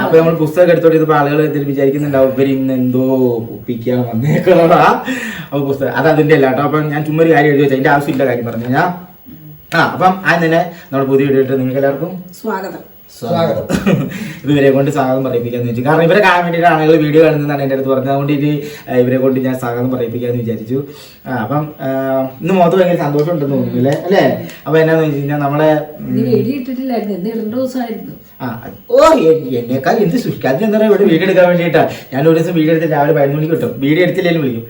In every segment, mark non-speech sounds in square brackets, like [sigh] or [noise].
അപ്പൊ നമ്മൾ പുസ്തകം എടുത്തോട്ട് ഇതിപ്പോ ആളുകൾ ഇതിൽ വിചാരിക്കുന്നുണ്ടാവും ഇവർ ഇന്ന് എന്തോ ഒപ്പിക്കാൻ വന്നേക്കുള്ളതാ അപ്പൊ പുസ്തകം അത് അതിന്റെ അല്ല കേട്ടോ. അപ്പൊ ഞാൻ ചുമ്മാ ഒരു കാര്യം എഴുതി വെച്ചാൽ അതിന്റെ ആവശ്യമില്ല കാര്യം പറഞ്ഞു കഴിഞ്ഞാൽ ആ അപ്പം ആ തന്നെ നമ്മുടെ പുതിയ വീഡിയോ ഇട്ട് നിങ്ങൾക്ക് എല്ലാവർക്കും സ്വാഗതം. സ്വാഗതം. ഇത് ഇവരെ കൊണ്ട് സ്വാഗതം പറയിപ്പിക്കാന്ന് വെച്ചു കാരണം ഇവരെ കാണാൻ വേണ്ടിയിട്ട് ആളുകൾ വീഡിയോ കാണുന്നതാണ് എന്റെ അടുത്ത് പറഞ്ഞത്. അതുകൊണ്ട് ഇനി ഇവരെ കൊണ്ട് ഞാൻ സ്വാഗതം പറയിപ്പിക്കാന്ന് വിചാരിച്ചു. ആ, അപ്പം ഇന്ന് മുഖത്ത് ഭയങ്കര സന്തോഷം ഉണ്ടെന്ന് തോന്നുന്നു അല്ലേ? അല്ലേ? അപ്പൊ എന്നാന്ന് വെച്ച് കഴിഞ്ഞാൽ നമ്മളെ ഇന്ന് രണ്ട് ദിവസമായിരുന്നു. ആ ഓ എന്നെക്കാൾ എന്ത് സൂക്ഷിക്കാതെ എന്താ പറയുക? ഇവിടെ വീഡിയോ എടുക്കാൻ വേണ്ടിയിട്ടാണ് ഞാൻ ഒരു ദിവസം വീഡിയോ എടുത്തിട്ട് രാവിലെ പതിനൊന്ന് മണിക്ക് കിട്ടും വീഡിയോ എടുത്തില്ലെങ്കിലും വിളിക്കും.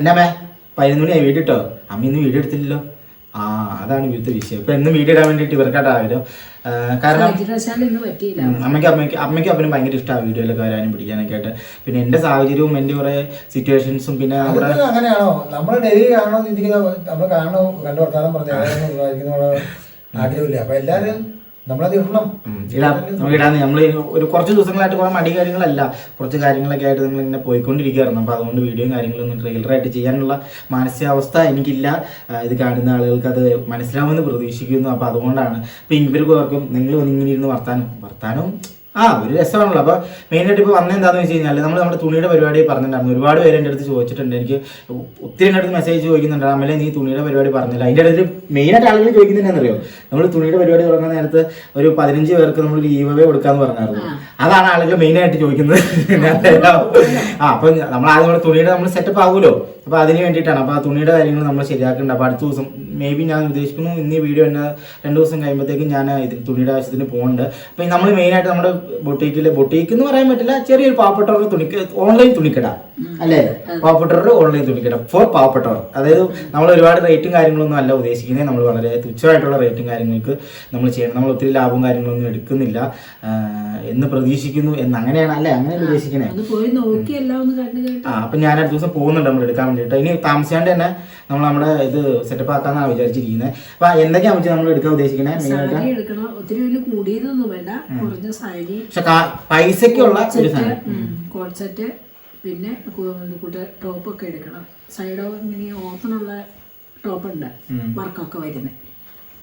എന്നാ മേ പതിനൊന്ന് മണിയായി വീഡിയോ ഇട്ടോ? അമ്മ ഇന്ന് വീഡിയോ എടുത്തില്ലല്ലോ. ആ അതാണ് ഇവിടുത്തെ വിഷയം. ഇപ്പൊ എന്നും വീഡിയോ ഇടാൻ വേണ്ടിയിട്ട് ഇവർക്കായിട്ട് ആഗ്രഹം. കാരണം അമ്മയ്ക്ക് അമ്മയ്ക്ക് അമ്മയ്ക്കും അപ്പനും ഭയങ്കര ഇഷ്ടമാണ് വീഡിയോയിലൊക്കെ വരാനും പിടിക്കാനൊക്കെ ആയിട്ട്. പിന്നെ എന്റെ സാഹചര്യവും എന്റെ കുറെ സിറ്റുവേഷൻസും പിന്നെ അങ്ങനെയാണോ? നമ്മൾ ഡെയിലി കാണണോ നമ്മൾ കാണണം. കണ്ടു വർത്താനം പറഞ്ഞു ആഗ്രഹമില്ല. അപ്പൊ എല്ലാരും നമ്മളത് ഇടണം. ഉം, ഇടാം. നമുക്ക് ഇടാന്ന് നമ്മൾ ഒരു കുറച്ച് ദിവസങ്ങളായിട്ട് കുറെ മടി കാര്യങ്ങളല്ല. കുറച്ച് കാര്യങ്ങളൊക്കെ ആയിട്ട് നിങ്ങൾ ഇങ്ങനെ പോയിക്കൊണ്ടിരിക്കുകയായിരുന്നു. അപ്പോൾ അതുകൊണ്ട് വീഡിയോയും കാര്യങ്ങളൊന്നും റെഗുലറായിട്ട് ചെയ്യാനുള്ള മാനസികാവസ്ഥ എനിക്കില്ല. ഇത് കാണുന്ന ആളുകൾക്ക് അത് മനസ്സിലാവുമെന്ന് പ്രതീക്ഷിക്കുന്നു. അപ്പോൾ അതുകൊണ്ടാണ്. ഇപ്പൊ ഇവർക്ക് ഓർക്കും നിങ്ങൾ ഇങ്ങനെ ഇരുന്ന് വർത്താനം വർത്താനം ആ ഒരു രസമാണല്ലോ. അപ്പോൾ മെയിനായിട്ട് ഇപ്പോൾ വന്നത് എന്താണെന്ന് വെച്ച് കഴിഞ്ഞാൽ നമ്മൾ നമ്മുടെ തുണിയുടെ പരിപാടി പറഞ്ഞിട്ടുണ്ടായിരുന്നു. ഒരുപാട് പേര് എന്റെ അടുത്ത് ചോദിച്ചിട്ടുണ്ട്. എനിക്ക് ഒത്തിരി എന്റെ അടുത്ത് മെസ്സേജ് ചോദിക്കുന്നുണ്ട്. അമ്മലെ നീ തുണിയുടെ പരിപാടി പറഞ്ഞില്ല. അതിന്റെ അടുത്ത് മെയിനായിട്ട് ആളുകൾ ചോദിക്കുന്നുണ്ടെന്നറിയോ? നമ്മൾ തുണിയുടെ പരിപാടി തുടങ്ങുന്ന നേരത്ത് ഒരു പതിനഞ്ച് പേർക്ക് നമ്മൾ ഒരു ഈവേ കൊടുക്കാന്ന് പറഞ്ഞായിരുന്നു. അതാണ് ആളുകൾ മെയിനായിട്ട് ചോദിക്കുന്നത്. ആ അപ്പം നമ്മൾ ആദ്യം നമ്മുടെ തുണിയുടെ നമ്മൾ സെറ്റപ്പ് ആകുമല്ലോ. അപ്പോൾ അതിന് വേണ്ടിയിട്ടാണ്. അപ്പോൾ ആ തുണിയുടെ കാര്യങ്ങൾ നമ്മൾ ശരിയാക്കുന്നുണ്ട് അപ്പോൾ അടുത്ത ദിവസം മേ ബി ഞാൻ ഉദ്ദേശിക്കുന്നു ഇന്ന് വീഡിയോ എന്നെ രണ്ട് ദിവസം കഴിയുമ്പോഴത്തേക്കും ഞാൻ ഇത് തുണിയുടെ ആവശ്യത്തിന് പോകുന്നുണ്ട് അപ്പോൾ നമ്മൾ മെയിനായിട്ട് നമ്മുടെ ബൊട്ടീക്കിലെ ബൊട്ടീക്ക് എന്ന് പറയാൻ പറ്റില്ല ചെറിയൊരു പാവപ്പെട്ടവരുടെ തുണിക്ക് ഓൺലൈൻ തുണിക്കട. അല്ലേ? പാവപ്പെട്ടവരുടെ ഓൺലൈൻ തുണിക്കട ഫോർ പാവപ്പെട്ടവർ. അതായത് നമ്മൾ ഒരുപാട് റേറ്റും കാര്യങ്ങളൊന്നും അല്ല ഉദ്ദേശിക്കുന്നത് നമ്മൾ വളരെ തുച്ഛമായിട്ടുള്ള റേറ്റും കാര്യങ്ങൾക്ക് നമ്മൾ ചെയ്യണം. നമ്മൾ ഒത്തിരി ലാഭവും കാര്യങ്ങളൊന്നും എടുക്കുന്നില്ല. എന്ന് പ്രതീക്ഷിക്കുന്നു എന്ന് അങ്ങനെയാണ് അല്ലേ? അങ്ങനെ ഉദ്ദേശിക്കണേ. ആ അപ്പം ഞാൻ അടുത്ത ദിവസം പോകുന്നുണ്ട് നമ്മൾ എടുക്കാൻ വേണ്ടിയിട്ട്. ഇനി താമസിയാണ്ട് തന്നെ നമ്മൾ നമ്മുടെ ഇത് സെറ്റപ്പ് ആക്കാന്നാണ് വിചാരിച്ചിരിക്കുന്നത് അപ്പൊ എന്തൊക്കെയാ വെച്ചാൽ നമ്മൾ എടുക്കാൻ ഉദ്ദേശിക്കണേ? പക്ഷെ പൈസക്കുള്ള ഒരു സാധനം. പിന്നെ കൂട്ട് ടോപ്പൊക്കെ എടുക്കണം. സൈഡ് ഓവർ ഇങ്ങനെ ഓപ്പണുള്ള ടോപ്പുണ്ട്. വർക്കൊക്കെ വരുന്നത്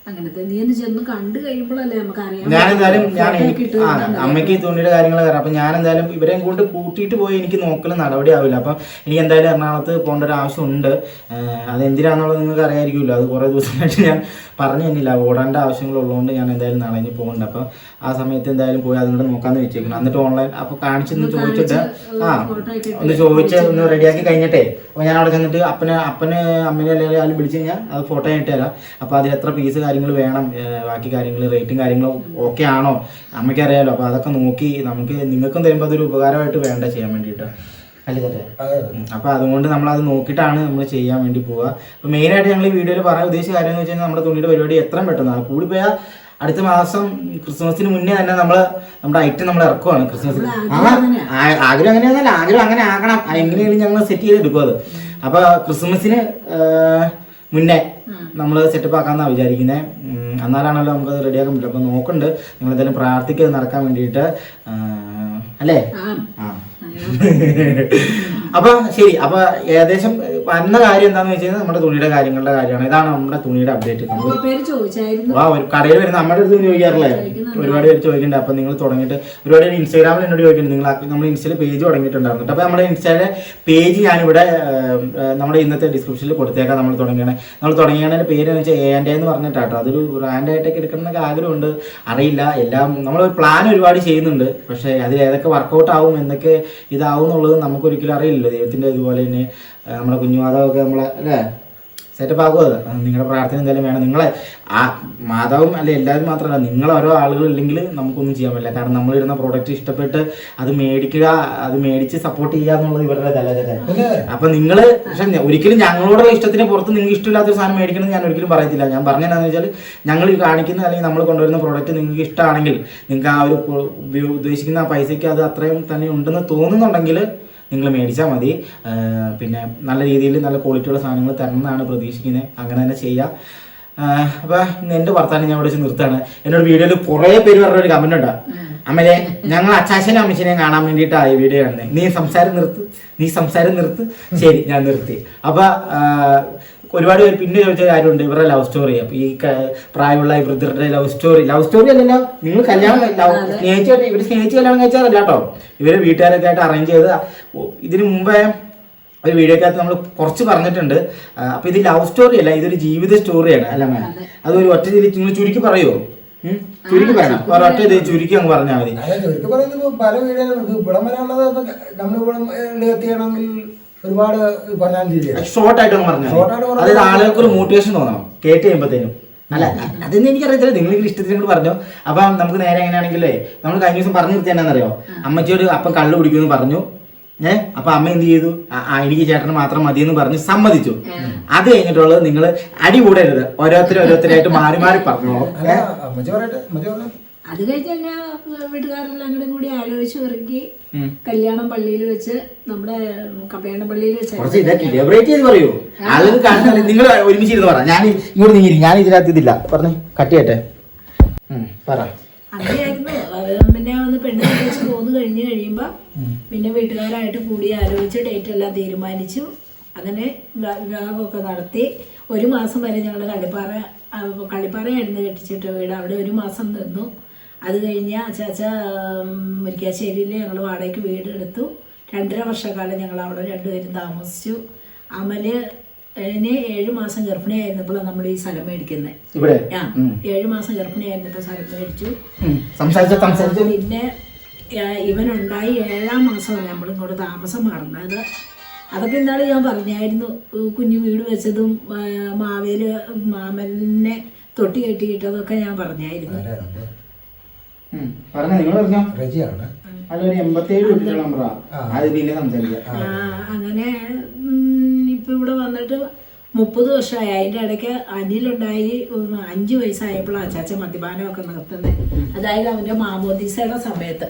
അങ്ങനത്തെ നീ ഒന്ന് ചെന്ന് കണ്ടു കഴിയുമ്പോഴല്ലേ നമുക്ക് ആ അമ്മയ്ക്ക് ഈ തുണിയുടെ കാര്യങ്ങൾ അറിയാം അപ്പൊ ഞാൻ എന്തായാലും ഇവരെയും കൊണ്ട് കൂട്ടിയിട്ട് പോയി എനിക്ക് നോക്കൽ നടപടി ആവില്ല. അപ്പൊ എനിക്ക് എന്തായാലും എറണാകുളത്ത് പോകേണ്ട ഒരു ആവശ്യമുണ്ട്. ഉണ്ട് അത് എന്തിനാന്നുള്ളത് നിങ്ങൾക്ക് അറിയാമായിരിക്കുമല്ലോ അത് കുറേ ദിവസമായിട്ട് ഞാൻ പറഞ്ഞു തന്നില്ല. ഓടേണ്ട ആവശ്യങ്ങളുള്ളതുകൊണ്ട് ഞാൻ എന്തായാലും നാളെ ഇനി പോകുന്നുണ്ട് അപ്പം ആ സമയത്ത് എന്തായാലും പോയി അതുകൊണ്ട് നോക്കാന്ന് വെച്ചേക്കണം എന്നിട്ട് ഓൺലൈൻ അപ്പോൾ കാണിച്ചെന്ന് ചോദിച്ചിട്ട് ആ ഒന്ന് ചോദിച്ച് ഒന്ന് റെഡിയാക്കി കഴിഞ്ഞിട്ടേ. അപ്പോൾ ഞാൻ അവിടെ ചെന്നിട്ട് അപ്പനെ അപ്പന് അമ്മനെ അല്ലെങ്കിൽ ആരും വിളിച്ച് കഴിഞ്ഞാൽ അത് ഫോട്ടോ ആയിട്ട് തരാം. അപ്പൊ അതിൽ എത്ര പീസ് കാര്യങ്ങൾ വേണം ബാക്കി കാര്യങ്ങൾ റേറ്റും കാര്യങ്ങളും ഓക്കെ ആണോ? അമ്മയ്ക്ക് അറിയാലോ അപ്പൊ അതൊക്കെ നോക്കി നമുക്ക് നിങ്ങൾക്കും തരുമ്പോൾ അതൊരു ഉപകാരമായിട്ട് വേണ്ട ചെയ്യാൻ വേണ്ടിയിട്ട്. അപ്പൊ അതുകൊണ്ട് നമ്മൾ അത് നോക്കിയിട്ടാണ് നമ്മൾ ചെയ്യാൻ വേണ്ടി പോവുക. അപ്പൊ മെയിൻ ആയിട്ട് ഞങ്ങൾ ഈ വീഡിയോയിൽ പറയാൻ ഉദ്ദേശിച്ച കാര്യം എന്ന് വെച്ചാൽ നമ്മുടെ തുണിയുടെ പരിപാടി എത്ര പെട്ടെന്നാണ് കൂടി പോയാൽ അടുത്ത മാസം ക്രിസ്മസിന് മുന്നേ തന്നെ നമ്മൾ നമ്മുടെ ഐറ്റം നമ്മൾ ഇറക്കുവാണ് ക്രിസ്മസിന്. ആഗ്രഹം അങ്ങനെയാണല്ല ആഗ്രഹം അങ്ങനെ ആകണം. എങ്ങനെയാണ് ഞങ്ങൾ സെറ്റ് ചെയ്തെടുക്കും അത്. അപ്പൊ ക്രിസ്മസിന് മുന്നേ നമ്മൾ സെറ്റപ്പ് ആക്കാന്നാ വിചാരിക്കുന്നത് എന്നാലാണല്ലോ നമുക്ക് റെഡിയാക്കാൻ പറ്റും അപ്പൊ നോക്കുന്നുണ്ട് നിങ്ങൾ എന്തായാലും പ്രാർത്ഥിക്കുക നടക്കാൻ വേണ്ടിയിട്ട്. അല്ലേ? ആ. [laughs] അപ്പൊ ശരി അപ്പൊ ഏകദേശം വന്ന കാര്യം എന്താന്ന് വെച്ച് കഴിഞ്ഞാൽ നമ്മുടെ തുണിയുടെ കാര്യങ്ങളുടെ കാര്യമാണ്. ഇതാണ് നമ്മുടെ തുണിയുടെ അപ്ഡേറ്റ് ആ ഒരു കടയിൽ വരുന്ന നമ്മുടെ അടുത്ത് ചോദിക്കാറില്ലേ? ഒരുപാട് പേര് ചോദിക്കുന്നുണ്ട്. അപ്പൊ നിങ്ങൾ തുടങ്ങിയിട്ട് ഒരുപാട് പേര് ഇൻസ്റ്റാഗ്രാമിൽ എന്നോട് ചോദിക്കുന്നുണ്ട്. നിങ്ങൾ നമ്മുടെ നമ്മൾ ഇൻസ്റ്റയിൽ പേജ് തുടങ്ങിയിട്ടുണ്ടായിരുന്നു. അപ്പൊ നമ്മുടെ ഇൻസ്റ്റയിലെ പേജ് ഞാനിവിടെ നമ്മുടെ ഇന്നത്തെ ഡിസ്ക്രിപ്ഷനിൽ കൊടുത്തേക്കാം. നമ്മൾ തുടങ്ങിയാണ്. നമ്മൾ തുടങ്ങിയതിന്റെ പേര് എന്ന് വെച്ചാൽ എ ആൻഡ് എന്ന് പറഞ്ഞിട്ടാട്ടോ. അതൊരു ബ്രാൻഡ് ആയിട്ടൊക്കെ എടുക്കണം എന്നൊക്കെ ആഗ്രഹമുണ്ട്. അറിയില്ല. എല്ലാം നമ്മൾ പ്ലാൻ ഒരുപാട് ചെയ്യുന്നുണ്ട്. പക്ഷേ അതിൽ ഏതൊക്കെ വർക്കൗട്ട് ആവും എന്തൊക്കെ ഇതാവും എന്നുള്ളത് നമുക്ക് ഒരിക്കലും അറിയില്ലല്ലോ. ദൈവത്തിന്റെ ഇതുപോലെ തന്നെ നമ്മുടെ കുഞ്ഞുമാതാവൊക്കെ നമ്മളെ അല്ലേ? സെറ്റപ്പ് ആകുമോ അത്. നിങ്ങളുടെ പ്രാർത്ഥന എന്തായാലും വേണം. നിങ്ങളെ ആ മാതാവും അല്ലെ എല്ലാവരും മാത്രമല്ല നിങ്ങൾ ഓരോ ആളുകൾ ഇല്ലെങ്കിൽ നമുക്കൊന്നും ചെയ്യാൻ പറ്റില്ല. കാരണം നമ്മൾ ഇടുന്ന പ്രോഡക്റ്റ് ഇഷ്ടപ്പെട്ട് അത് മേടിക്കുക അത് മേടിച്ച് സപ്പോർട്ട് ചെയ്യുക എന്നുള്ളത് ഇവരുടെ തല അപ്പൊ നിങ്ങൾ പക്ഷെ ഒരിക്കലും ഞങ്ങളോടുള്ള ഇഷ്ടത്തിന് പുറത്ത് നിങ്ങൾക്ക് ഇഷ്ടമില്ലാത്തൊരു സാധനം മേടിക്കണം ഞാൻ ഒരിക്കലും പറയത്തില്ല. ഞാൻ പറഞ്ഞതെന്ന് വെച്ചാൽ ഞങ്ങൾ കാണിക്കുന്ന അല്ലെങ്കിൽ നമ്മൾ കൊണ്ടുവരുന്ന പ്രോഡക്റ്റ് നിങ്ങൾക്ക് ഇഷ്ടമാണെങ്കിൽ നിങ്ങൾക്ക് ആ ഒരു ഉദ്ദേശിക്കുന്ന ആ പൈസയ്ക്ക് അത് അത്രയും തന്നെ ഉണ്ടെന്ന് തോന്നുന്നുണ്ടെങ്കിൽ നിങ്ങൾ മേടിച്ചാൽ മതി. പിന്നെ നല്ല രീതിയിൽ നല്ല ക്വാളിറ്റിയുള്ള സാധനങ്ങൾ തരണം എന്നാണ് പ്രതീക്ഷിക്കുന്നത് അങ്ങനെ തന്നെ ചെയ്യാം. അപ്പോൾ എന്റെ വർത്താനം ഞാൻ ഇവിടെ വെച്ച് നിർത്താണ് എന്നോട് വീഡിയോയിൽ കുറേ പേര് പറഞ്ഞ ഒരു കമന്റ് ഉണ്ടാ? അമ്മലെ ഞങ്ങൾ അച്ചാച്ചനും അമ്മച്ചനെയും കാണാൻ വേണ്ടിയിട്ടാണ് ഈ വീഡിയോ കാണുന്നത് നീ സംസാരം നിർത്ത്. നീ സംസാരം നിർത്ത്. ശരി ഞാൻ നിർത്തി. അപ്പൊ ആ, ഒരുപാട് പേര് പിന്നെ ചോദിച്ച കാര്യമുണ്ട് ഇവരുടെ ലവ് സ്റ്റോറി അപ്പൊ ഈ പ്രായമുള്ള വൃദ്ധരുടെ ലവ് സ്റ്റോറി ലവ് സ്റ്റോറി അല്ലല്ലോ നിങ്ങൾ കല്യാണം സ്നേഹിച്ചായിട്ട് ഇവർ സ്നേഹിച്ച് കല്യാണം കഴിച്ചതല്ല കേട്ടോ. ഇവർ വീട്ടുകാരൊക്കെ ആയിട്ട് അറേഞ്ച് ചെയ്ത് ഇതിനു മുമ്പേ ഒരു വീഡിയോ വീഡിയോക്കകത്ത് നമ്മൾ കുറച്ച് പറഞ്ഞിട്ടുണ്ട്. അപ്പൊ ഇത് ലവ് സ്റ്റോറി അല്ല ഇതൊരു ജീവിത സ്റ്റോറിയാണ് അല്ല മാം അതൊരു ഒറ്റ രീതി നിങ്ങൾ ചുരുക്കി പറയുമോ? ചുരുക്കി പറയണം. ഒരൊറ്റ ഇത് ചുരുക്കി അങ്ങ് പറഞ്ഞാൽ മതി. ചുരുക്കി പറയുന്നത് പല വീടുകളും നമ്മൾ ഇവിടെ വരാനുള്ളത് നമ്മളിവിടെ എത്തിയണമെങ്കിൽ ഒരുപാട് പറഞ്ഞാൽ ഷോർട്ട് ആയിട്ട്. പറഞ്ഞാൽ അതായത് ആളുകൾക്ക് ഒരു മോട്ടിവേഷൻ തോന്നണം. കേട്ട് കഴിയുമ്പോഴത്തേനും അല്ല അതൊന്നും എനിക്കറിയത്തില്ല. നിങ്ങൾ ഇഷ്ടത്തിന് കൂടി പറഞ്ഞു. അപ്പം നമുക്ക് നേരെ എങ്ങനെയാണെങ്കിലേ നമ്മൾ കഴിഞ്ഞ ദിവസം പറഞ്ഞു നിർത്തി എന്നാന്നറിയോ? അമ്മച്ചിയോട് അപ്പം കള്ളു കുടിക്കുമെന്ന് പറഞ്ഞു. ഏഹ് അപ്പൊ അമ്മ എന്ത് ചെയ്തു? എനിക്ക് ചേട്ടന് മാത്രം മതി എന്ന് പറഞ്ഞ് സമ്മതിച്ചു. അത് കഴിഞ്ഞിട്ടുള്ളത് നിങ്ങൾ അടി കൂടരുത് ഓരോരുത്തരും ഓരോരുത്തരായിട്ട് മാറി മാറി പറഞ്ഞോളൂ. അല്ല അമ്മച്ചി പറയട്ടെ. അമ്മച്ചി പറഞ്ഞെ. അത് കഴിഞ്ഞ് എല്ലാ വീട്ടുകാരെല്ലാം കൂടെ കൂടി ആലോചിച്ച് ഇറങ്ങി കല്യാണം പള്ളിയിൽ വെച്ച് നമ്മുടെ കല്യാണ പള്ളിയിൽ വെച്ച് ചെയ്ത് പറയൂ. ആളുകൾ നിങ്ങൾ ഒരുമിച്ചിരുന്ന് പറ. ഞാൻ ഇങ്ങോട്ട് നീങ്ങി. ഞാൻ ഇതിനകത്ത് ഇതില്ല. പറഞ്ഞു. കട്ട് ചെയ്യട്ടെ. പറ. അങ്ങനെയായിരുന്നു. പിന്നെ ഒന്ന് പെണ്ണ് കഴിച്ച് പോന്ന് കഴിഞ്ഞ് കഴിയുമ്പോൾ പിന്നെ വീട്ടുകാരായിട്ട് കൂടി ആലോചിച്ച് ഡേറ്റ് എല്ലാം തീരുമാനിച്ചു. അങ്ങനെ വിവാ- വിവാഹമൊക്കെ നടത്തി. ഒരു മാസം വരെ ഞങ്ങളുടെ കളിപ്പാറ കളിപ്പാറയായിരുന്നു കെട്ടിച്ചിട്ട് വീട്. അവിടെ ഒരു മാസം നിന്നു. അത് കഴിഞ്ഞ് ചാച്ച മുരിക്കാശ്ശേരിയിൽ ഞങ്ങൾ വാടകയ്ക്ക് വീട് എടുത്തു രണ്ടര വർഷക്കാലം ഞങ്ങൾ അവിടെ രണ്ടുപേരും താമസിച്ചു. അമൽ ഏഴ് മാസം ഗർഭിണിയായിരുന്നപ്പോഴാണ് നമ്മൾ ഈ സ്ഥലം മേടിക്കുന്നത് ഇവിടെ? ആ ഏഴ് മാസം ഗർഭിണിയായിരുന്നപ്പോൾ സ്ഥലം മേടിച്ചു. ഉം, സംസാരിച്ചോ സംസാരിച്ചോ. പിന്നെ ഇവനുണ്ടായി ഏഴാം മാസമാണ് നമ്മൾ ഇങ്ങോട്ട് താമസം മാറുന്നത്. അതൊക്കെ എന്താണ് ഞാൻ പറഞ്ഞായിരുന്നു. കുഞ്ഞു വീട് വെച്ചതും മാവേൽ മാമലിനെ തൊട്ടി കെട്ടിയിട്ടതൊക്കെ ഞാൻ പറഞ്ഞായിരുന്നു. പറഞ്ഞോ നിങ്ങൾ പറഞ്ഞോ. റജിയാണ്. അതൊരു എൺപത്തേഴ് കുട്ടികളുടെ നമ്പറാ അത് പിന്നെ സംസാരിക്കാം. അങ്ങനെ ഇപ്പൊ ഇവിടെ വന്നിട്ട് മുപ്പത് വർഷമായി. അതിന്റെ ഇടയ്ക്ക് അനിലുണ്ടായി അഞ്ച് വയസ്സായപ്പോഴാണ് അച്ചാച്ച മദ്യപാനമൊക്കെ നിർത്തുന്നത് അതായത് അവന്റെ മാമോദീസയുടെ സമയത്ത്.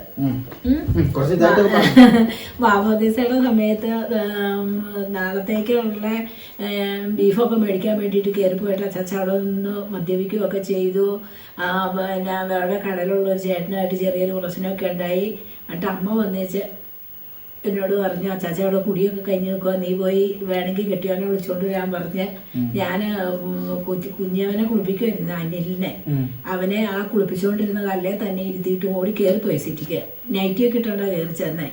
[laughs] മാമോദീസയുടെ സമയത്ത് നാളത്തേക്കുള്ള ബീഫൊക്കെ മേടിക്കാൻ വേണ്ടിയിട്ട് കയറി പോയിട്ട് അച്ചാച്ച അവിടെ നിന്ന് മദ്യപിക്കുകയൊക്കെ ചെയ്തു. പിന്നെ അവിടെ കടലുള്ള ഒരു ചേട്ടനായിട്ട് ചെറിയൊരു പ്രശ്നമൊക്കെ ഉണ്ടായി. എന്നിട്ട് അമ്മ വന്നേച്ച് എന്നോട് പറഞ്ഞു അച്ചാച്ച അവിടെ കുടിയൊക്കെ കഴിഞ്ഞ് നിൽക്കുക നീ പോയി വേണമെങ്കിൽ കെട്ടിയവനെ വിളിച്ചോണ്ട് വരാൻ പറഞ്ഞ് ഞാൻ കുഞ്ഞവനെ കുളിപ്പിക്കുമായിരുന്നു അനിലിനെ. അവനെ ആ കുളിപ്പിച്ചുകൊണ്ടിരുന്ന കല്ലേ തന്നെ ഇരുത്തിയിട്ട് ഓടി കയറി പോയി സിറ്റിക്ക്. നൈറ്റിയൊക്കെ ഇട്ടുണ്ടോ കയറി ചെന്നേ.